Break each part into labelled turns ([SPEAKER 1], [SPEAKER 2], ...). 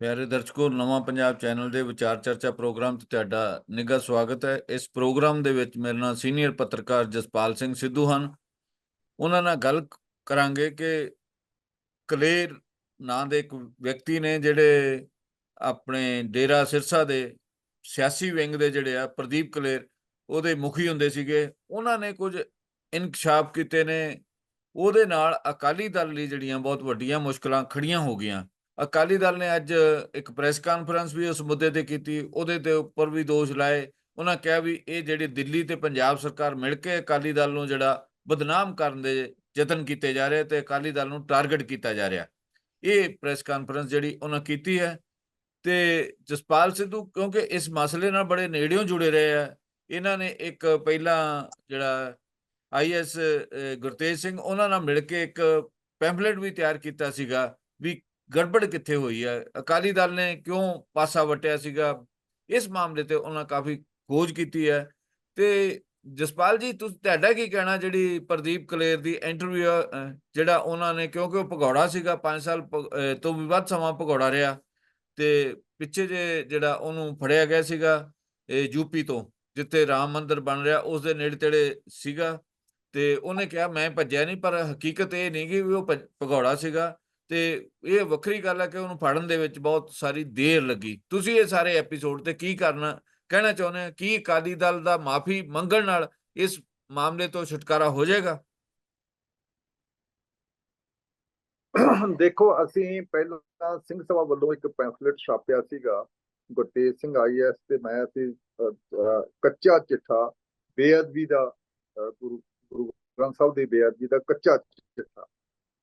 [SPEAKER 1] ਪਿਆਰੇ ਦਰਸ਼ਕੋ, ਨਵਾਂ ਪੰਜਾਬ ਚੈਨਲ ਦੇ ਵਿਚਾਰ ਚਰਚਾ ਪ੍ਰੋਗਰਾਮ ਤੇ ਤੁਹਾਡਾ ਨਿੱਘਾ ਸਵਾਗਤ ਹੈ। ਇਸ ਪ੍ਰੋਗਰਾਮ ਦੇ ਵਿੱਚ ਮੇਰੇ ਨਾਲ ਸੀਨੀਅਰ ਪੱਤਰਕਾਰ ਜਸਪਾਲ ਸਿੰਘ ਸਿੱਧੂ ਹਨ। ਉਹਨਾਂ ਨਾਲ ਗੱਲ ਕਰਾਂਗੇ ਕਿ ਕਲੇਰ ਨਾਂ ਦੇ ਇੱਕ ਵਿਅਕਤੀ ਨੇ ਜਿਹੜੇ ਆਪਣੇ ਡੇਰਾ ਸਿਰਸਾ ਦੇ ਸਿਆਸੀ ਵਿੰਗ ਦੇ ਜਿਹੜੇ ਆ, ਪ੍ਰਦੀਪ ਕਲੇਰ, ਉਹਦੇ ਮੁਖੀ ਹੁੰਦੇ ਸੀਗੇ। ਉਹਨਾਂ ਨੇ ਕੁਝ ਇਨਕਸ਼ਾਫ ਕੀਤੇ ਨੇ। ਉਹਦੇ ਨਾਲ ਅਕਾਲੀ ਦਲ ਲਈ ਜਿਹੜੀਆਂ ਬਹੁਤ ਵੱਡੀਆਂ ਮੁਸ਼ਕਲਾਂ ਖੜੀਆਂ ਹੋ ਗਈਆਂ। ਅਕਾਲੀ ਦਲ ਨੇ ਅੱਜ ਇੱਕ ਪ੍ਰੈਸ ਕਾਨਫਰੰਸ ਵੀ ਉਸ ਮੁੱਦੇ ਤੇ ਕੀਤੀ, ਉਹਦੇ ਤੇ ਉੱਪਰ ਵੀ ਦੋਸ਼ ਲਾਏ। ਉਹਨਾਂ ਕਿਹਾ ਵੀ ਇਹ ਜਿਹੜੇ ਦਿੱਲੀ ਤੇ ਪੰਜਾਬ ਸਰਕਾਰ ਮਿਲ ਕੇ ਅਕਾਲੀ ਦਲ ਨੂੰ ਜਿਹੜਾ ਬਦਨਾਮ ਕਰਨ ਦੇ ਯਤਨ ਕੀਤੇ ਜਾ ਰਹੇ ਤੇ ਅਕਾਲੀ ਦਲ ਨੂੰ ਟਾਰਗੇਟ ਕੀਤਾ ਜਾ ਰਿਹਾ। ਇਹ ਪ੍ਰੈਸ ਕਾਨਫਰੰਸ ਜਿਹੜੀ ਉਹਨਾਂ ਕੀਤੀ ਹੈ ਤੇ ਜਸਪਾਲ ਸਿੱਧੂ, ਕਿਉਂਕਿ ਇਸ ਮਸਲੇ ਨਾਲ ਬੜੇ ਨੇੜਿਓਂ ਜੁੜੇ ਰਹੇ ਆ, ਇਹਨਾਂ ਨੇ ਇੱਕ ਪਹਿਲਾਂ ਜਿਹੜਾ ਆਈਐਸ ਗੁਰਤੇਜ ਸਿੰਘ, ਉਹਨਾਂ ਨਾਲ ਮਿਲ ਕੇ ਇੱਕ ਪੈਂਫਲੇਟ ਵੀ ਤਿਆਰ ਕੀਤਾ ਸੀਗਾ ਵੀ ਗੜਬੜ ਕਿੱਥੇ ਹੋਈ ਹੈ? ਅਕਾਲੀ ਦਲ ਨੇ ਕਿਉਂ ਪਾਸਾ ਵਟਿਆ ਸੀਗਾ? ਇਸ ਮਾਮਲੇ ਤੇ ਉਹਨਾਂ ਕਾਫੀ ਖੋਜ ਕੀਤੀ ਹੈ। ਤੇ ਜਸਪਾਲ ਜੀ, ਤੁਸੀਂ, ਤੁਹਾਡਾ ਕੀ ਕਹਿਣਾ ਜਿਹੜੀ ਪ੍ਰਦੀਪ ਕਲੇਰ ਦੀ ਇੰਟਰਵਿਊ ਜਿਹੜਾ ਉਹਨਾਂ ਨੇ, ਕਿਉਂਕਿ ਉਹ ਭਗੌੜਾ ਸੀਗਾ 5 ਸਾਲ ਭ- ਤੋਂ ਵੀ ਵੱਧ ਸਮਾਂ ਭਗੌੜਾ ਰਿਹਾ ਤੇ ਪਿੱਛੇ ਜੇ ਜਿਹੜਾ ਉਹਨੂੰ ਫੜਿਆ ਗਿਆ ਸੀਗਾ, ਇਹ ਯੂਪੀ ਤੋਂ, ਜਿੱਥੇ ਰਾਮ ਮੰਦਿਰ ਬਣ ਰਿਹਾ, ਉਸ ਦੇ ਨੇੜੇ ਤੇੜੇ ਸੀਗਾ। ਤੇ ਉਹਨੇ ਕਿਹਾ, ਮੈਂ ਭੱਜਿਆ ਨਹੀਂ, ਪਰ ਹਕੀਕਤ ਇਹ ਨਹੀਂ ਕਿ ਵੀ ਉਹ ਭੱਜ- ਭਗੌੜਾ ਸੀਗਾ। ਤੇ ਇਹ ਵੱਖਰੀ ਗੱਲ ਹੈ ਕਿ ਉਹਨੂੰ ਫੜਨ ਦੇ ਵਿੱਚ ਬਹੁਤ ਸਾਰੀ ਦੇਰ ਲੱਗੀ। ਤੁਸੀਂ ਇਹ ਸਾਰੇ ਐਪੀਸੋਡ ਤੇ ਕੀ ਕਰਨਾ ਕਹਿਣਾ ਚਾਹੁੰਦੇ ਹੋ? ਕੀ ਅਕਾਲੀ ਦਲ ਦਾ ਮਾਫੀ ਮੰਗਣ ਨਾਲ ਇਸ ਮਾਮਲੇ ਤੋਂ ਛੁਟਕਾਰਾ ਹੋ ਜਾਏਗਾ?
[SPEAKER 2] ਦੇਖੋ, ਅਸੀਂ ਪਹਿਲਾਂ ਸਿੰਘ ਸਭਾ ਵੱਲੋਂ ਇੱਕ ਪੈਂਫਲੇਟ ਛਾਪਿਆ ਸੀਗਾ। ਗੁਰਤੇਜ ਸਿੰਘ ਆਈਐਸ ਤੇ ਮੈਂ ਅਸੀਂ ਕੱਚਾ ਚਿੱਠਾ, ਬੇਅਦਬੀ ਦਾ ਗੁਰੂ ਗੁਰੂ ਗ੍ਰੰਥ ਸਾਹਿਬ ਦੀ ਬੇਅਦਬੀ ਦਾ ਕੱਚਾ ਚਿੱਠਾ।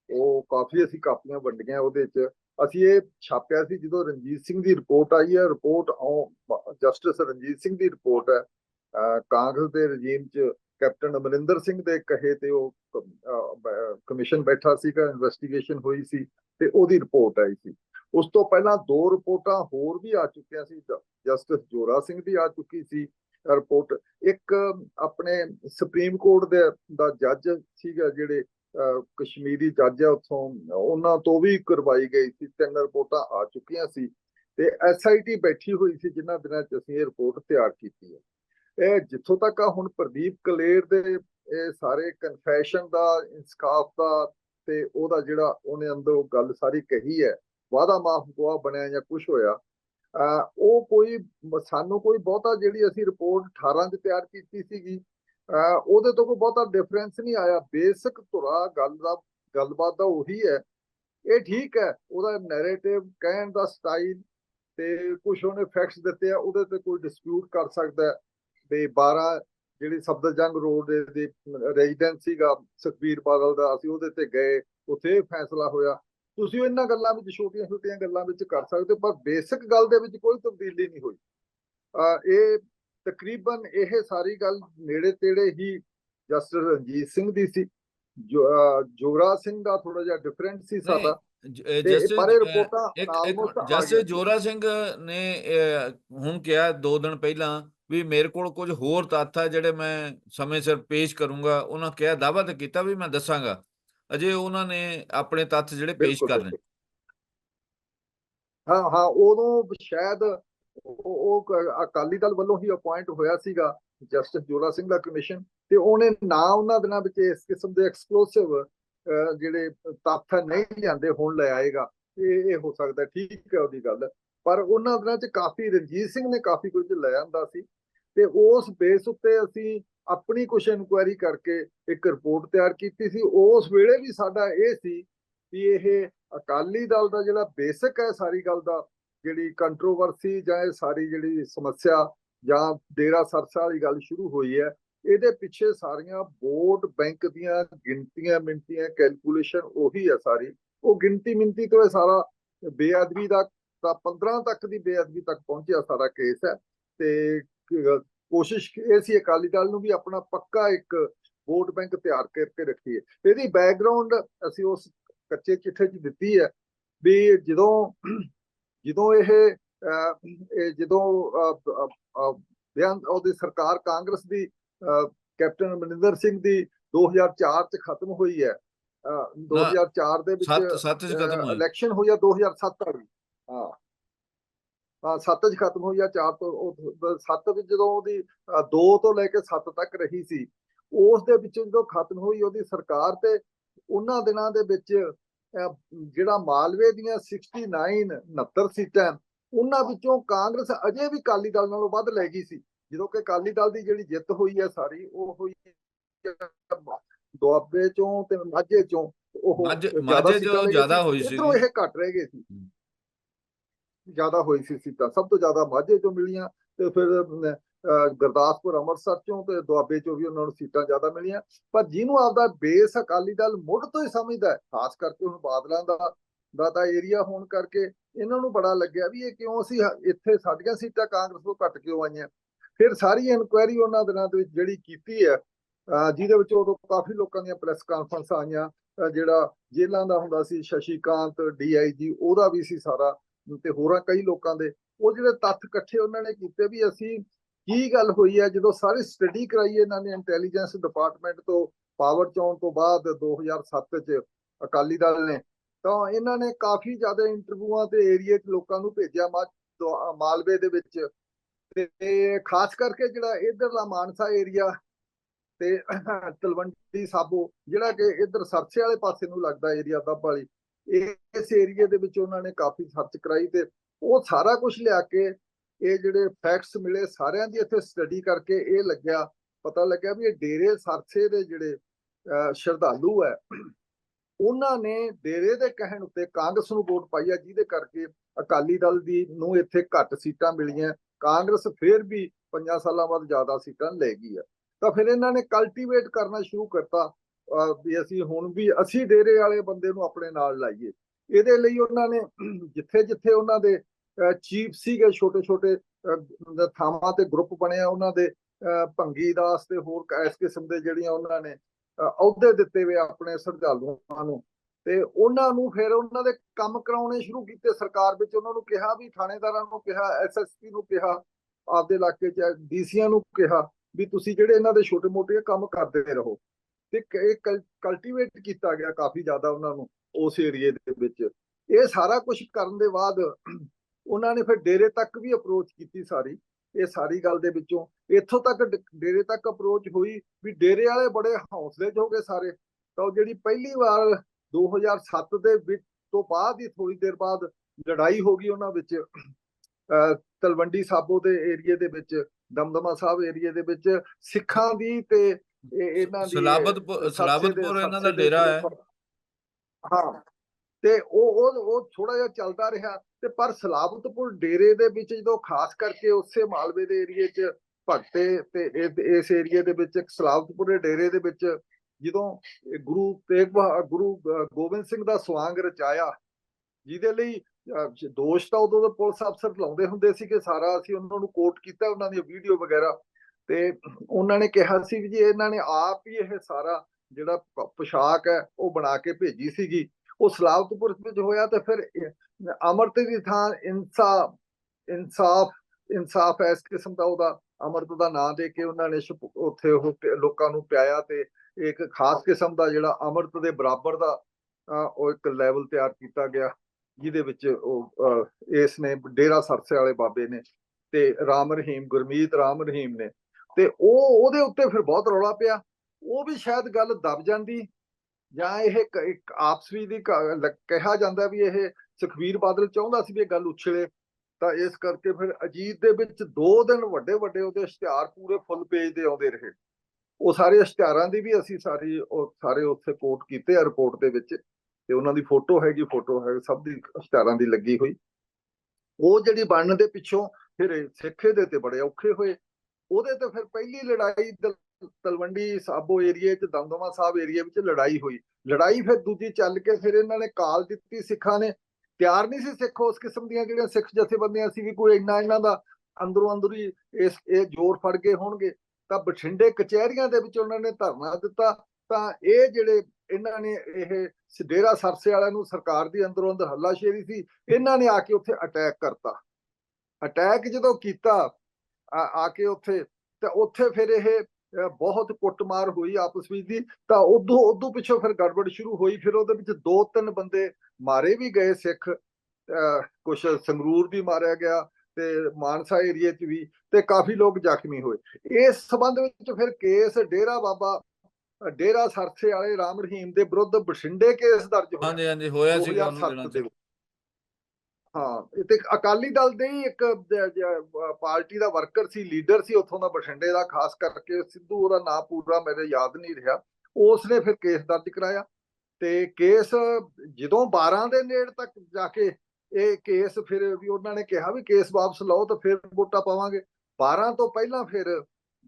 [SPEAKER 2] ਉਹ ਕਾਫੀ ਅਸੀਂ ਕਾਪੀਆਂ ਵੰਡੀਆਂ ਉਹਦੇ ਚ। ਅਸੀਂ ਇਹ ਛਾਪਿਆ ਸੀ ਜਦੋਂ ਰਣਜੀਤ ਸਿੰਘ ਦੀ ਰਿਪੋਰਟ ਆਈ ਹੈ। ਰਿਪੋਰਟ ਜਸਟਿਸ ਰਣਜੀਤ ਸਿੰਘ ਦੀ ਰਿਪੋਰਟ ਹੈ। ਕਾਂਗਰਸ ਦੇ ਰਜੀਮ ਚ ਕੈਪਟਨ ਅਮਰਿੰਦਰ ਸਿੰਘ ਦੇ ਕਹੇ ਤੇ ਉਹ ਕਮਿਸ਼ਨ ਬੈਠਾ ਸੀਗਾ ਇਨਵੈਸਟੀਗੇਸ਼ਨ ਹੋਈ ਸੀ ਤੇ ਉਹਦੀ ਰਿਪੋਰਟ ਆਈ ਸੀ। ਉਸ ਤੋਂ ਪਹਿਲਾਂ ਦੋ ਰਿਪੋਰਟਾਂ ਹੋਰ ਵੀ ਆ ਚੁੱਕੀਆਂ ਸੀ। ਜਸਟਿਸ ਜੋਰਾ ਸਿੰਘ ਦੀ ਆ ਚੁੱਕੀ ਸੀ ਰਿਪੋਰਟ ਇੱਕ ਆਪਣੇ ਸੁਪਰੀਮ ਕੋਰਟ ਦੇ, ਦਾ ਜੱਜ ਸੀਗਾ ਜਿਹੜੇ ਕਸ਼ਮੀਰੀ ਜੱਜ ਆ ਉੱਥੋਂ, ਉਹਨਾਂ ਤੋਂ ਵੀ ਕਰਵਾਈ ਗਈ ਸੀ, ਤਿੰਨ ਰਿਪੋਰਟਾਂ ਆ ਚੁੱਕੀਆਂ ਸੀ। ਤੇ ਐਸਆਈਟੀ ਬੈਠੀ ਹੋਈ ਸੀ, ਜਿਨ੍ਹਾਂ ਦਿਨਾਂ 'ਚ ਅਸੀਂ ਇਹ ਰਿਪੋਰਟ ਤਿਆਰ ਕੀਤੀ ਹੈ। ਇਹ ਜਿੱਥੋਂ ਤੱਕ ਆ, ਹੁਣ ਪ੍ਰਦੀਪ ਕਲੇਰ ਦੇ ਇਹ ਸਾਰੇ ਕਨਫੈਸ਼ਨ ਦਾ ਇਨਸਕਾਫ ਦਾ ਤੇ ਉਹਦਾ ਜਿਹੜਾ ਉਹਨੇ ਅੰਦਰੋਂ ਗੱਲ ਸਾਰੀ ਕਹੀ ਹੈ, ਵਾਦਾ ਮਾਫ ਗਵਾ ਬਣਿਆ ਜਾਂ ਕੁਝ ਹੋਇਆ ਉਹ ਕੋਈ, ਸਾਨੂੰ ਕੋਈ ਬਹੁਤਾ ਜਿਹੜੀ ਅਸੀਂ ਰਿਪੋਰਟ 18 ਚ ਤਿਆਰ ਕੀਤੀ ਸੀਗੀ ਉਹਦੇ ਤੋਂ ਕੋਈ ਬਹੁਤਾ ਡਿਫਰੈਂਸ ਨਹੀਂ ਆਇਆ। ਬੇਸਿਕ ਧੁਰਾ ਗੱਲ ਦਾ, ਗੱਲਬਾਤ ਦਾ ਉਹੀ ਹੈ। ਇਹ ਠੀਕ ਹੈ, ਉਹਦਾ ਨੈਰੇਟਿਵ ਕਹਿਣ ਦਾ ਸਟਾਈਲ ਤੇ ਕੁਝ ਉਹਨੇ ਫੈਕਟਸ ਦਿੱਤੇ ਆ, ਉਹਦੇ ਤੇ ਕੋਈ ਡਿਸਪਿਊਟ ਕਰ ਸਕਦਾ ਹੈ। ਤੇ 12 ਜਿਹੜੀ ਸਫਦਰਜੰਗ ਰੋਡ ਦੇ ਦੇ ਰੈਜ਼ੀਡੈਂਸ ਸੁਖਬੀਰ ਬਾਦਲ ਦਾ, ਅਸੀਂ ਉਹਦੇ ਤੇ ਗਏ, ਉੱਥੇ ਫੈਸਲਾ ਹੋਇਆ। ਤੁਸੀਂ ਇਹਨਾਂ ਗੱਲਾਂ ਵਿੱਚ ਛੋਟੀਆਂ ਛੋਟੀਆਂ ਗੱਲਾਂ ਵਿੱਚ ਕਰ ਸਕਦੇ ਹੋ, ਪਰ ਬੇਸਿਕ ਗੱਲ ਦੇ ਵਿੱਚ ਕੋਈ ਤਬਦੀਲੀ ਨਹੀਂ ਹੋਈ। ਇਹ ਤਕਰੀਬਨ ਇਹ ਸਾਰੀ ਗੱਲ ਨੇੜੇ ਤੇੜੇ ਹੀ ਜਸਟਿਸ ਰਣਜੀਤ ਸਿੰਘ ਦੀ ਸੀ। ਜੋਰਾ ਸਿੰਘ ਦਾ ਥੋੜਾ ਜਿਹਾ ਡਿਫਰੈਂਟ ਸੀ ਸਾਡਾ।
[SPEAKER 1] ਜਸਟਿਸ
[SPEAKER 2] ਪਰ ਰਿਪੋਰਟਾਂ।
[SPEAKER 1] ਜੋਰਾ ਸਿੰਘ ਨੇ ਹੁਣ ਕਿਹਾ ਦੋ ਦਿਨ ਪਹਿਲਾਂ ਵੀ ਮੇਰੇ ਕੋਲ ਕੁਝ ਹੋਰ ਤੱਥ ਆ ਜਿਹੜੇ ਮੈਂ ਸਮੇਂ ਸਿਰ ਪੇਸ਼ ਕਰੂੰਗਾ। ਉਹਨਾਂ ਕਿਹਾ ਦਾਅਵਾ ਤਾਂ ਕੀਤਾ ਵੀ ਮੈਂ ਦੱਸਾਂਗਾ। ਅਜੇ ਉਹਨਾਂ ਨੇ ਆਪਣੇ ਤੱਥ ਜਿਹੜੇ ਪੇਸ਼ ਕਰਨੇ।
[SPEAKER 2] ਹਾਂ ਹਾਂ ਉਦੋਂ ਸ਼ਾਇਦ ਉਹ ਅਕਾਲੀ ਦਲ ਵੱਲੋਂ ਹੀ ਅਪਾਇੰਟ ਹੋਇਆ ਸੀਗਾ ਜਸਟਿਸ ਜੋਰਾ ਸਿੰਘ ਦਾ ਕਮਿਸ਼ਨ ਤੇ ਉਹਨੇ ਨਾ ਉਹਨਾਂ ਦਿਨਾਂ ਵਿੱਚ ਇਸ ਕਿਸਮ ਦੇ ਐਕਸਕਲੂਸਿਵ ਜਿਹੜੇ ਤੱਥ ਨਹੀਂ ਲਿਆਂਦੇ, ਹੁਣ ਲੈ ਆਏਗਾ। ਇਹ ਇਹ ਹੋ ਸਕਦਾ, ਠੀਕ ਹੈ ਉਹਦੀ ਗੱਲ। ਪਰ ਉਹਨਾਂ ਦਿਨਾਂ 'ਚ ਕਾਫੀ ਰਣਜੀਤ ਸਿੰਘ ਨੇ ਕਾਫੀ ਕੁਝ ਲੈ ਆਂਦਾ ਸੀ ਤੇ ਉਸ ਬੇਸ ਉੱਤੇ ਅਸੀਂ ਆਪਣੀ ਕੁਝ ਇਨਕੁਆਇਰੀ ਕਰਕੇ ਇੱਕ ਰਿਪੋਰਟ ਤਿਆਰ ਕੀਤੀ ਸੀ। ਉਸ ਵੇਲੇ ਵੀ ਸਾਡਾ ਇਹ ਸੀ ਵੀ ਇਹ ਅਕਾਲੀ ਦਲ ਦਾ ਜਿਹੜਾ ਬੇਸਿਕ ਹੈ ਸਾਰੀ ਗੱਲ ਦਾ ਜਿਹੜੀ ਕੰਟਰੋਵਰਸੀ ਜਾਂ ਇਹ ਸਾਰੀ ਜਿਹੜੀ ਸਮੱਸਿਆ ਜਾਂ ਡੇਰਾ ਸਰਸਾ ਵਾਲੀ ਗੱਲ ਸ਼ੁਰੂ ਹੋਈ ਹੈ, ਇਹਦੇ ਪਿੱਛੇ ਸਾਰੀਆਂ ਵੋਟ ਬੈਂਕ ਦੀਆਂ ਗਿਣਤੀਆਂ ਮਿੰਤੀਆਂ ਕੈਲਕੂਲੇਸ਼ਨ ਉਹੀ ਹੈ ਸਾਰੀ। ਉਹ ਗਿਣਤੀ ਮਿੰਤੀ ਤੋਂ ਇਹ ਸਾਰਾ ਬੇਅਦਬੀ ਦਾ, ਤਾਂ 15 ਤੱਕ ਦੀ ਬੇਅਦਬੀ ਤੱਕ ਪਹੁੰਚਿਆ ਸਾਰਾ ਕੇਸ ਹੈ। ਤੇ ਕੋਸ਼ਿਸ਼ ਇਹ ਸੀ ਅਕਾਲੀ ਦਲ ਨੂੰ ਵੀ ਆਪਣਾ ਪੱਕਾ ਇੱਕ ਵੋਟ ਬੈਂਕ ਤਿਆਰ ਕਰਕੇ ਰੱਖੀਏ। ਇਹਦੀ ਬੈਕਗ੍ਰਾਉਂਡ ਅਸੀਂ ਉਸ ਕੱਚੇ ਚਿੱਠੇ 'ਚ ਦਿੱਤੀ ਹੈ ਵੀ ਜਦੋਂ ਜਦੋਂ ਇਹ ਜਦੋਂ ਬਿਆਨ ਉਹਦੀ ਸਰਕਾਰ ਕਾਂਗਰਸ ਦੀ ਕੈਪਟਨ ਅਮਰਿੰਦਰ ਸਿੰਘ ਦੀ 2004 ਚ ਖਤਮ ਹੋਈ ਹੈ ਅਹ, 2004 ਦੇ ਵਿੱਚ
[SPEAKER 1] ਸੱਤ ਸੱਤ ਚ ਖਤਮ ਹੋਇਆ
[SPEAKER 2] ਇਲੈਕਸ਼ਨ ਹੋਇਆ 2007 ਵਾਲੀ। ਹਾਂ। ਹਾਂ ਸੱਤ 'ਚ ਖਤਮ ਹੋਈ ਆ ਚਾਰ ਤੋਂ ਉਹ ਸੱਤ ਵਿੱਚ ਜਦੋਂ ਉਹਦੀ ਅ, ਦੋ ਤੋਂ ਲੈ ਕੇ ਸੱਤ ਤੱਕ ਰਹੀ ਸੀ ਉਸ ਦੇ ਵਿੱਚ ਜਦੋਂ ਖਤਮ ਹੋਈ ਉਹਦੀ ਸਰਕਾਰ ਤੇ ਉਹਨਾਂ ਦਿਨਾਂ ਦੇ ਵਿੱਚ ਜਿਹੜਾ ਮਾਲਵੇ ਦੀਆਂ 69 69 ਸੀਟਾਂ ਉਹਨਾਂ ਵਿੱਚੋਂ ਕਾਂਗਰਸ ਅਜੇ ਵੀ ਅਕਾਲੀ ਦਲ ਨਾਲੋਂ ਵੱਧ ਲੈ ਗਈ ਸੀ ਜਦੋਂ ਕਿ ਅਕਾਲੀ ਦਲ ਦੀ ਜਿਹੜੀ ਜਿੱਤ ਹੋਈ ਹੈ ਸਾਰੀ ਉਹ ਹੋਈ ਦੁਆਬੇ ਚੋਂ ਤੇ ਮਾਝੇ ਚੋਂ ਉਹ
[SPEAKER 1] ਮਾਝੇ-
[SPEAKER 2] ਗਏ
[SPEAKER 1] ਜ਼ਿਆਦਾ। ਹੋਈ ਸੀ ਜੀ।
[SPEAKER 2] ਇਹ ਘੱਟ ਰਹਿ ਗਏ ਸੀ। ਜ਼ਿਆਦਾ ਹੋਈ ਸੀ ਸੀਟਾਂ ਸਭ ਤੋਂ ਜ਼ਿਆਦਾ ਮਾਝੇ ਚੋਂ ਮਿਲੀਆਂ ਤੇ ਫਿਰ ਗੁਰਦਾਸਪੁਰ ਅੰਮ੍ਰਿਤਸਰ ਚੋਂ ਤੇ ਦੁਆਬੇ ਚੋਂ ਵੀ ਉਹਨਾਂ ਨੂੰ ਸੀਟਾਂ ਜ਼ਿਆਦਾ ਮਿਲੀਆਂ। ਪਰ ਜਿਹਨੂੰ ਆਪਦਾ ਬੇਸ ਅਕਾਲੀ ਦਲ ਮੁੱਢ ਤੋਂ ਹੀ ਸਮਝਦਾ ਖਾਸ ਕਰਕੇ ਹੁਣ ਬਾਦਲਾਂ ਦਾ ਦਾ ਤਾਂ ਏਰੀਆ ਹੋਣ ਕਰਕੇ ਇਹਨਾਂ ਨੂੰ ਬੜਾ ਲੱਗਿਆ ਵੀ ਇਹ ਕਿਉਂ ਅਸੀਂ ਇੱਥੇ ਸਾਡੀਆਂ ਸੀਟਾਂ ਕਾਂਗਰਸ ਤੋਂ ਘੱਟ ਕਿਉਂ ਆਈਆਂ। ਫਿਰ ਸਾਰੀ ਇਨਕੁਆਇਰੀ ਉਹਨਾਂ ਦਿਨਾਂ ਦੇ ਵਿੱਚ ਜਿਹੜੀ ਕੀਤੀ ਹੈ ਅਹ, ਜਿਹਦੇ ਵਿੱਚ ਉਦੋਂ ਕਾਫੀ ਲੋਕਾਂ ਦੀਆਂ ਪ੍ਰੈਸ ਕਾਨਫਰੰਸ ਆਈਆਂ ਜਿਹੜਾ ਜੇਲਾਂ ਦਾ ਹੁੰਦਾ ਸੀ ਸ਼ਸ਼ੀਕਾਂਤ ਡੀਆਈਜੀ ਉਹਦਾ ਵੀ ਸੀ ਸਾਰਾ ਤੇ ਹੋਰਾਂ ਕਈ ਲੋਕਾਂ ਦੇ। ਉਹ ਜਿਹੜੇ ਤੱਥ ਇਕੱਠੇ ਉਹਨਾਂ ਨੇ ਕੀਤੇ ਵੀ ਅਸੀਂ ਕੀ ਗੱਲ ਹੋਈ ਹੈ? ਜਦੋਂ ਸਾਰੀ ਸਟੱਡੀ ਕਰਾਈ ਇਹਨਾਂ ਨੇ ਇੰਟੈਲੀਜੈਂਸ ਡਿਪਾਰਟਮੈਂਟ ਤੋਂ ਪਾਵਰ ਚੌਣ ਤੋਂ ਬਾਅਦ 2007 ਚ ਅਕਾਲੀ ਦਲ ਨੇ, ਤਾਂ ਇਹਨਾਂ ਨੇ ਕਾਫੀ ਜ਼ਿਆਦਾ ਇੰਟਰਵਿਊਆਂ ਤੇ ਏਰੀਏ 'ਚ ਲੋਕਾਂ ਨੂੰ ਭੇਜਿਆ ਮਾਲਵੇ ਦੇ ਵਿੱਚ। ਤੇ ਖਾਸ ਕਰਕੇ ਜਿਹੜਾ ਇਧਰਲਾ ਮਾਨਸਾ ਏਰੀਆ ਤੇ ਤਲਵੰਡੀ ਸਾਬੋ, ਜਿਹੜਾ ਕਿ ਇਧਰ ਸਰਸੇ ਵਾਲੇ ਪਾਸੇ ਨੂੰ ਲੱਗਦਾ ਏਰੀਆ ਦੱਬ ਵਾਲੀ, ਇਸ ਏਰੀਏ ਦੇ ਵਿੱਚ ਉਹਨਾਂ ਨੇ ਕਾਫੀ ਸਰਚ ਕਰਾਈ ਤੇ ਉਹ ਸਾਰਾ ਕੁਝ ਲਿਆ ਕੇ ਇਹ ਜਿਹੜੇ ਫੈਕਟਸ ਮਿਲੇ ਸਾਰਿਆਂ ਦੀ ਇੱਥੇ ਸਟੱਡੀ ਕਰਕੇ ਇਹ ਲੱਗਿਆ ਪਤਾ ਲੱਗਿਆ ਵੀ ਇਹ ਡੇਰੇ ਸਰਸੇ ਦੇ ਜਿਹੜੇ ਅਹ, ਸ਼ਰਧਾਲੂ ਹੈ ਉਹਨਾਂ ਨੇ ਡੇਰੇ ਦੇ ਕਹਿਣ ਉੱਤੇ ਕਾਂਗਰਸ ਨੂੰ ਵੋਟ ਪਾਈ ਆ ਜਿਹਦੇ ਕਰਕੇ ਅਕਾਲੀ ਦਲ ਦੀ ਨੂੰ ਇੱਥੇ ਘੱਟ ਸੀਟਾਂ ਮਿਲੀਆਂ ਕਾਂਗਰਸ ਫੇਰ ਵੀ ਪੰਜਾਂ ਸਾਲਾਂ ਬਾਅਦ ਜ਼ਿਆਦਾ ਸੀਟਾਂ ਲੈ ਗਈ ਆ ਤਾਂ ਫਿਰ ਇਹਨਾਂ ਨੇ ਕਲਟੀਵੇਟ ਕਰਨਾ ਸ਼ੁਰੂ ਕਰਤਾ ਵੀ ਅਸੀਂ ਹੁਣ ਵੀ ਅਸੀਂ ਡੇਰੇ ਵਾਲੇ ਬੰਦੇ ਨੂੰ ਆਪਣੇ ਨਾਲ ਲਾਈਏ। ਇਹਦੇ ਲਈ ਉਹਨਾਂ ਨੇ ਜਿੱਥੇ ਜਿੱਥੇ ਉਹਨਾਂ ਦੇ ਚੀਫ ਸੀਗੇ ਛੋਟੇ ਛੋਟੇ ਥਾਵਾਂ ਤੇ ਗਰੁੱਪ ਬਣੇ ਆ ਉਹਨਾਂ ਦੇ ਭੰਗੀ ਦਾਸ ਤੇ ਹੋਰ ਇਸ ਕਿਸਮ ਦੇ ਜਿਹੜੀਆਂ ਉਹਨਾਂ ਨੇ ਅਹ, ਅਹੁਦੇ ਦਿੱਤੇ ਹੋਏ ਆਪਣੇ ਸ਼ਰਧਾਲੂਆਂ ਨੂੰ। ਤੇ ਉਹਨਾਂ ਨੂੰ ਫਿਰ ਉਹਨਾਂ ਦੇ ਕੰਮ ਕਰਾਉਣੇ ਸ਼ੁਰੂ ਕੀਤੇ ਸਰਕਾਰ ਵਿੱਚ। ਉਹਨਾਂ ਨੂੰ ਕਿਹਾ ਵੀ ਥਾਣੇਦਾਰਾਂ ਨੂੰ ਕਿਹਾ ਐਸਐਸਪੀ ਨੂੰ ਕਿਹਾ ਆਪਦੇ ਇਲਾਕੇ ਚ ਡੀਸੀਆਂ ਨੂੰ ਕਿਹਾ ਵੀ ਤੁਸੀਂ ਜਿਹੜੇ ਇਹਨਾਂ ਦੇ ਛੋਟੇ ਮੋਟੇ ਕੰਮ ਕਰਦੇ ਰਹੋ। ਤੇ ਕ- ਇਹ ਕਲਟੀਵੇਟ ਕੀਤਾ ਗਿਆ ਕਾਫੀ ਜ਼ਿਆਦਾ ਉਹਨਾਂ ਨੂੰ ਉਸ ਏਰੀਏ ਦੇ ਵਿੱਚ। ਇਹ ਸਾਰਾ ਕੁਝ ਕਰਨ ਦੇ ਬਾਅਦ ਉਹਨਾਂ ਨੇ ਫਿਰ ਡੇਰੇ ਤੱਕ ਵੀ ਅਪਰੋਚ ਕੀਤੀ ਸਾਰੀ ਇਹ ਸਾਰੀ ਗੱਲ ਦੇ ਵਿੱਚੋਂ। ਇੱਥੋਂ ਤੱਕ ਡੇਰੇ ਤੱਕ ਅਪਰੋਚ ਹੋਈ ਵੀ ਡੇਰੇ ਵਾਲੇ ਬੜੇ ਹੌਸਲੇ 'ਚ ਹੋ ਗਏ ਸਾਰੇ। ਤਾਂ ਉਹ ਜਿਹੜੀ ਪਹਿਲੀ ਵਾਰ 2007 ਦੇ ਵਿੱਚ ਤੋਂ ਬਾਅਦ ਹੀ ਥੋੜੀ ਦੇਰ ਬਾਅਦ ਲੜਾਈ ਹੋ ਗਈ ਉਹਨਾਂ ਵਿੱਚ ਤਲਵੰਡੀ ਸਾਬੋ ਦੇ ਏਰੀਏ ਦੇ ਵਿੱਚ ਦਮਦਮਾ ਸਾਹਿਬ ਏਰੀਏ ਦੇ ਵਿੱਚ ਸਿੱਖਾਂ ਦੀ ਤੇ ਇਹ- ਇਹਨਾਂ ਦੀ
[SPEAKER 1] ਸਲਾਬਤਪੁਰ ਸਲਾਬਤਪੁਰ ਇਹਨਾਂ ਦਾ ਡੇਰਾ ਹੈ?
[SPEAKER 2] ਹਾਂ। ਤੇ ਉਹ ਉਹ ਉਹ ਥੋੜਾ ਜਿਹਾ ਚੱਲਦਾ ਰਿਹਾ ਤੇ ਪਰ ਸਲਾਬਤਪੁਰ ਡੇਰੇ ਦੇ ਵਿੱਚ ਜਦੋਂ ਖਾਸ ਕਰਕੇ ਉਸੇ ਮਾਲਵੇ ਦੇ ਏਰੀਏ 'ਚ ਭਗਤੇ ਤੇ ਇਸ ਏਰੀਏ ਦੇ ਵਿੱਚ ਇੱਕ ਸਲਾਬਤਪੁਰ ਦੇ ਡੇਰੇ ਦੇ ਵਿੱਚ ਜਦੋਂ ਗੁਰੂ ਤੇਗ ਬਹਾ- ਗੁਰੂ ਗੋਬਿੰਦ ਸਿੰਘ ਦਾ ਸਵਾਂਗ ਰਚਾਇਆ, ਜਿਹਦੇ ਲਈ ਦੋਸ਼ ਤਾਂ ਉਦੋਂ ਦੇ ਪੁਲਿਸ ਅਫਸਰ ਲਾਉਂਦੇ ਹੁੰਦੇ ਸੀ ਕਿ ਸਾਰਾ ਅਸੀਂ ਉਹਨਾਂ ਨੂੰ ਕੋਟ ਕੀਤਾ, ਉਹਨਾਂ ਦੀ ਵੀਡੀਓ ਵਗੈਰਾ ਤੇ ਉਹਨਾਂ ਨੇ ਕਿਹਾ ਸੀ ਵੀ ਜੀ ਇਹਨਾਂ ਨੇ ਆਪ ਹੀ ਇਹ ਸਾਰਾ ਜਿਹੜਾ ਪ- ਪੁਸ਼ਾਕ ਹੈ ਉਹ ਬਣਾ ਕੇ ਭੇਜੀ ਸੀਗੀ। ਉਹ ਸਲਾਵਤਪੁਰ ਵਿੱਚ ਹੋਇਆ ਤੇ ਫਿਰ ਇਹ- ਅਮਰਤ ਦੀ ਥਾਂ ਇਨਸਾਫ ਇਨਸਾਫ ਇਨਸਾਫ ਇਸ ਕਿਸਮ ਦਾ ਉਹਦਾ ਅਮਰਤ ਦਾ ਨਾਂ ਦੇ ਕੇ ਉਹਨਾਂ ਨੇ ਉੱਥੇ ਉਹ ਲੋਕਾਂ ਨੂੰ ਪਿਆਇਆ ਤੇ ਇੱਕ ਖਾਸ ਕਿਸਮ ਦਾ ਜਿਹੜਾ ਅਮਰਤ ਦੇ ਬਰਾਬਰ ਦਾ ਉਹ ਇੱਕ ਲੈਵਲ ਤਿਆਰ ਕੀਤਾ ਗਿਆ ਜਿਹਦੇ ਵਿੱਚ ਉਹ ਅਹ, ਇਸ ਨੇ ਡੇਰਾ ਸਰਸੇ ਵਾਲੇ ਬਾਬੇ ਨੇ ਤੇ ਰਾਮ ਰਹੀਮ ਗੁਰਮੀਤ ਰਾਮ ਰਹੀਮ ਨੇ ਤੇ ਉਹ ਉਹਦੇ ਉੱਤੇ ਫਿਰ ਬਹੁਤ ਰੌਲਾ ਪਿਆ ਉਹ ਵੀ ਸ਼ਾਇਦ ਗੱਲ ਦਬ ਜਾਂਦੀ ਜਾਂ ਇਹ ਇੱਕ ਇੱਕ ਦੀ ਕਿਹਾ ਜਾਂਦਾ ਵੀ ਇਹ ਸੁਖਵੀਰ ਬਾਦਲ ਚਾਹੁੰਦਾ ਸੀ ਵੀ ਇਹ ਗੱਲ ਉਛਲੇ, ਤਾਂ ਇਸ ਕਰਕੇ ਫਿਰ ਅਜੀਤ ਦੇ ਵਿੱਚ ਦੋ ਦਿਨ ਵੱਡੇ ਵੱਡੇ ਉਹਦੇ ਇਸ਼ਤਿਹਾਰ ਪੂਰੇ ਫੁੱਲ ਪੇਜ ਦੇ ਆਉਂਦੇ ਰਹੇ। ਉਹ ਸਾਰੇ ਇਸ਼ਤਿਹਾਰਾਂ ਦੀ ਵੀ ਅਸੀਂ ਸਾਰੀ ਉਹ, ਸਾਰੇ ਉੱਥੇ ਕੋਟ ਕੀਤੇ ਆ ਰਿਪੋਰਟ ਦੇ ਵਿੱਚ, ਤੇ ਉਹਨਾਂ ਦੀ ਫੋਟੋ ਹੈਗੀ, ਫੋਟੋ ਹੈ, ਸਭ ਦੀ ਇਸ਼ਤਿਹਾਰਾਂ ਦੀ ਲੱਗੀ ਹੋਈ। ਉਹ ਜਿਹੜੀ ਬਣਨ ਦੇ ਪਿੱਛੋਂ ਫਿਰ ਸਿੱਖੇ ਦੇ ਤੇ ਬੜੇ ਔਖੇ ਹੋਏ। ਉਹਦੇ ਤੇ ਫਿਰ ਪਹਿਲੀ ਲੜਾਈ ਤਲਵੰਡੀ ਸਾਬੋ ਏਰੀਏ ਚ, ਦਮਦਮਾ ਸਾਹਿਬ ਏਰੀਏ ਵਿੱਚ ਲੜਾਈ ਹੋਈ। ਲੜਾਈ ਫਿਰ ਦੂਜੀ ਚੱਲ ਕੇ ਫਿਰ ਇਹਨਾਂ ਨੇ ਕਾਲ ਦਿੱਤੀ ਸਿੱਖਾਂ ਨੇ। ਤਿਆਰ ਨਹੀਂ ਸੀ ਸਿੱਖ ਉਸ ਕਿਸਮ ਦੀਆਂ ਜਿਹੜੀਆਂ ਸਿੱਖ ਜਥੇਬੰਦੀਆਂ ਸੀ ਵੀ ਕੋਈ ਇੰਨਾ ਇਹਨਾਂ ਦਾ ਅੰਦਰੋਂ ਅੰਦਰ ਹੀ ਇਸ, ਇਹ ਜ਼ੋਰ ਫੜ ਗਏ ਹੋਣਗੇ। ਤਾਂ ਬਠਿੰਡੇ ਕਚਹਿਰੀਆਂ ਦੇ ਵਿੱਚ ਉਹਨਾਂ ਨੇ ਧਰਨਾ ਦਿੱਤਾ। ਤਾਂ ਇਹ ਜਿਹੜੇ ਇਹਨਾਂ ਨੇ ਇਹ ਡੇਰਾ ਸਰਸੇ ਵਾਲਿਆਂ ਨੂੰ ਸਰਕਾਰ ਦੀ ਅੰਦਰੋਂ ਅੰਦਰ ਹੱਲਾਸ਼ੇਰੀ ਸੀ, ਇਹਨਾਂ ਨੇ ਆ ਕੇ ਉੱਥੇ ਅਟੈਕ ਕਰਤਾ। ਅਟੈਕ ਜਦੋਂ ਕੀਤਾ ਆ ਕੇ ਉੱਥੇ, ਤੇ ਉੱਥੇ ਫਿਰ ਇਹ ਬਹੁਤ ਕੁੱਟਮਾਰ ਹੋਈ ਆਪਸ ਵਿੱਚ ਦੀ ਤਾਂ ਉਦੋਂ ਉਦੋਂ ਪਿੱਛੋਂ ਫਿਰ ਗੜਬੜ ਸ਼ੁਰੂ ਹੋਈ ਫਿਰ ਉਹਦੇ ਵਿੱਚ ਦੋ ਤਿੰਨ ਬੰਦੇ ਮਾਰੇ ਵੀ ਗਏ ਸਿੱਖ ਕੁਝ ਸੰਗਰੂਰ ਵੀ ਮਾਰਿਆ ਗਿਆ ਤੇ ਮਾਨਸਾ ਏਰੀਏ 'ਚ ਵੀ ਤੇ ਕਾਫੀ ਲੋਕ ਜ਼ਖਮੀ ਹੋਏ ਇਸ ਸਬੰਧ ਵਿੱਚ ਫਿਰ ਕੇਸ ਡੇਰਾ ਬਾਬਾ ਡੇਰਾ ਸਰਸੇ ਵਾਲੇ ਰਾਮ ਰਹੀਮ ਦੇ ਵਿਰੁੱਧ ਬਠਿੰਡੇ ਕੇਸ ਦਰਜ ਹੋਇਆ
[SPEAKER 1] ਹਾਂਜੀ ਹਾਂਜੀ ਹੋਇਆ ਸੀਗਾ ਉਹਨਾਂ
[SPEAKER 2] 2007
[SPEAKER 1] ਦਿਨਾਂ ਚ।
[SPEAKER 2] ਹਾਂ ਇਹ ਤੇ ਅਕਾਲੀ ਦਲ ਦੇ ਹੀ ਇੱਕ ਪਾਰਟੀ ਦਾ ਵਰਕਰ ਸੀ, ਲੀਡਰ ਸੀ ਉੱਥੋਂ ਦਾ ਬਠਿੰਡੇ ਦਾ, ਖਾਸ ਕਰਕੇ ਸਿੱਧੂ ਉਹਦਾ ਨਾਂ ਪੂਰਾ ਮੇਰੇ ਯਾਦ ਨਹੀਂ ਰਿਹਾ। ਉਸ ਨੇ ਫਿਰ ਕੇਸ ਦਰਜ ਕਰਾਇਆ ਤੇ ਕੇਸ ਜਦੋਂ 12 ਦੇ ਨੇੜ ਤੱਕ ਜਾ ਕੇ ਇਹ ਕੇਸ ਫਿਰ ਵੀ ਉਹਨਾਂ ਨੇ ਕਿਹਾ ਵੀ ਕੇਸ ਵਾਪਸ ਲਓ ਤਾਂ ਫਿਰ ਵੋਟਾਂ ਪਾਵਾਂਗੇ। 12 ਤੋਂ ਪਹਿਲਾਂ ਫਿਰ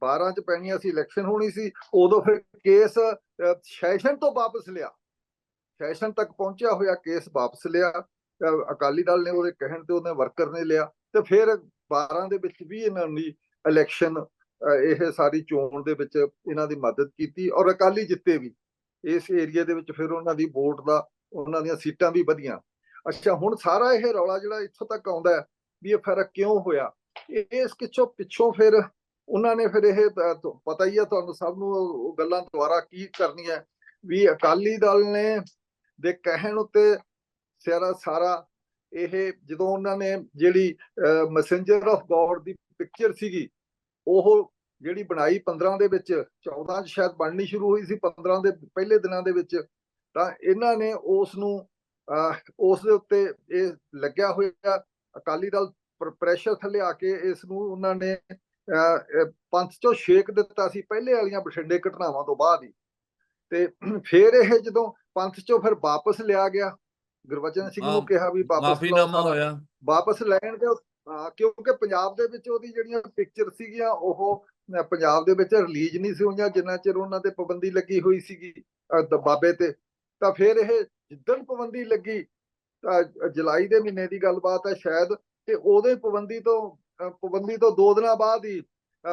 [SPEAKER 2] 12 ਚ ਪੈਣੀਆਂ ਸੀ, ਇਲੈਕਸ਼ਨ ਹੋਣੀ ਸੀ, ਉਦੋਂ ਫਿਰ ਕੇਸ ਸੈਸ਼ਨ ਤੋਂ ਵਾਪਸ ਲਿਆ। ਸੈਸ਼ਨ ਤੱਕ ਪਹੁੰਚਿਆ ਹੋਇਆ, ਕੇਸ ਵਾਪਸ ਲਿਆ। ਅਕਾਲੀ ਦਲ ਨੇ ਉਹਦੇ ਕਹਿਣ ਤੇ ਉਹਨੇ ਵਰਕਰ ਨੇ ਲਿਆ ਤੇ ਫਿਰ 12 ਦੇ ਵਿੱਚ ਵੀ ਇਹਨਾਂ ਦੀ ਇਲੈਕਸ਼ਨ ਇਹ ਸਾਰੀ ਚੋਣ ਦੇ ਵਿੱਚ ਇਹਨਾਂ ਦੀ ਮਦਦ ਕੀਤੀ ਔਰ ਅਕਾਲੀ ਜਿੱਤੇ ਵੀ। ਇਸ ਏਰੀਆ ਦੇ ਵਿੱਚ ਫਿਰ ਉਹਨਾਂ ਦੀ ਵੋਟ ਦਾ, ਉਹਨਾਂ ਦੀਆਂ ਸੀਟਾਂ ਵੀ ਵਧੀਆਂ। ਅੱਛਾ, ਹੁਣ ਸਾਰਾ ਇਹ ਰੌਲਾ ਜਿਹੜਾ ਇੱਥੋਂ ਤੱਕ ਆਉਂਦਾ ਵੀ ਇਹ ਫ਼ਰਕ ਕਿਉਂ ਹੋਇਆ? ਇਸ ਕਿਛੋਂ ਪਿੱਛੋਂ ਫਿਰ ਉਹਨਾਂ ਨੇ ਫਿਰ ਇਹ ਪਤਾ ਹੀ ਹੈ ਤੁਹਾਨੂੰ ਸਭ ਨੂੰ ਉਹ ਗੱਲਾਂ ਦੁਆਰਾ ਕੀ ਕਰਨੀਆਂ। ਵੀ ਅਕਾਲੀ ਦਲ ਨੇ ਦੇ ਕਹਿਣ ਉੱਤੇ ਸਾਰਾ ਸਾਰਾ ਇਹ ਜਦੋਂ ਉਹਨਾਂ ਨੇ ਜਿਹੜੀ ਮੈਸੇਂਜਰ ਆਫ ਗੋਡ ਦੀ ਪਿਕਚਰ ਸੀਗੀ ਉਹ ਜਿਹੜੀ ਬਣਾਈ 15 ਦੇ ਵਿੱਚ 14 ਚ ਸ਼ਾਇਦ ਬਣਨੀ ਸ਼ੁਰੂ ਹੋਈ ਸੀ 15 ਦੇ ਪਹਿਲੇ ਦਿਨਾਂ ਦੇ ਵਿੱਚ ਤਾਂ ਇਹਨਾਂ ਨੇ ਉਸ ਨੂੰ ਅਹ, ਉਸ ਦੇ ਉੱਤੇ ਇਹ ਲੱਗਿਆ ਹੋਇਆ ਅਕਾਲੀ ਦਲ ਪ੍ਰੈਸ਼ਰ ਥੱਲੇ ਆ ਕੇ ਇਸ ਨੂੰ ਉਹਨਾਂ ਨੇ ਅਹ, ਪੰਥ ਚੋਂ ਛੇਕ ਦਿੱਤਾ ਸੀ ਪਹਿਲੇ ਵਾਲੀਆਂ ਬਠਿੰਡੇ ਘਟਨਾਵਾਂ ਤੋਂ ਬਾਅਦ ਹੀ। ਤੇ ਫਿਰ ਇਹ ਜਦੋਂ ਪੰਥ ਚੋਂ ਫਿਰ ਵਾਪਸ ਲਿਆ ਗਿਆ ਗੁਰਵਚਨ ਸਿੰਘ ਨੂੰ ਕਿਹਾ ਵੀ ਵਾਪਸ
[SPEAKER 1] ਮਾਫੀਨਾਮਾ। ਹੋਇਆ
[SPEAKER 2] ਵਾਪਸ ਲੈਣ ਦੇ ਕਿਉਂਕਿ ਪੰਜਾਬ ਦੇ ਵਿੱਚ ਉਹਦੀ ਜਿਹੜੀਆਂ ਪਿਕਚਰ ਸੀਗੀਆਂ ਉਹ ਪੰਜਾਬ ਦੇ ਵਿੱਚ ਰਿਲੀਜ਼ ਨਹੀਂ ਸੀ ਹੋਈਆਂ ਜਿੰਨਾ ਚਿਰ ਉਹਨਾਂ ਤੇ ਪਾਬੰਦੀ ਲੱਗੀ ਹੋਈ ਸੀਗੀ ਅਹ, ਦ- ਬਾਬੇ ਤੇ ਤਾਂ ਫਿਰ ਇਹ ਜਿੱਦਣ ਪਾਬੰਦੀ ਲੱਗੀ ਜੁਲਾਈ ਦੇ ਮਹੀਨੇ ਦੀ ਗੱਲਬਾਤ ਹੈ ਸ਼ਾਇਦ ਤੇ ਉਹਦੇ ਪਾਬੰਦੀ ਤੋਂ ਪਾਬੰਦੀ ਤੋਂ ਦੋ ਦਿਨਾਂ ਬਾਅਦ ਹੀ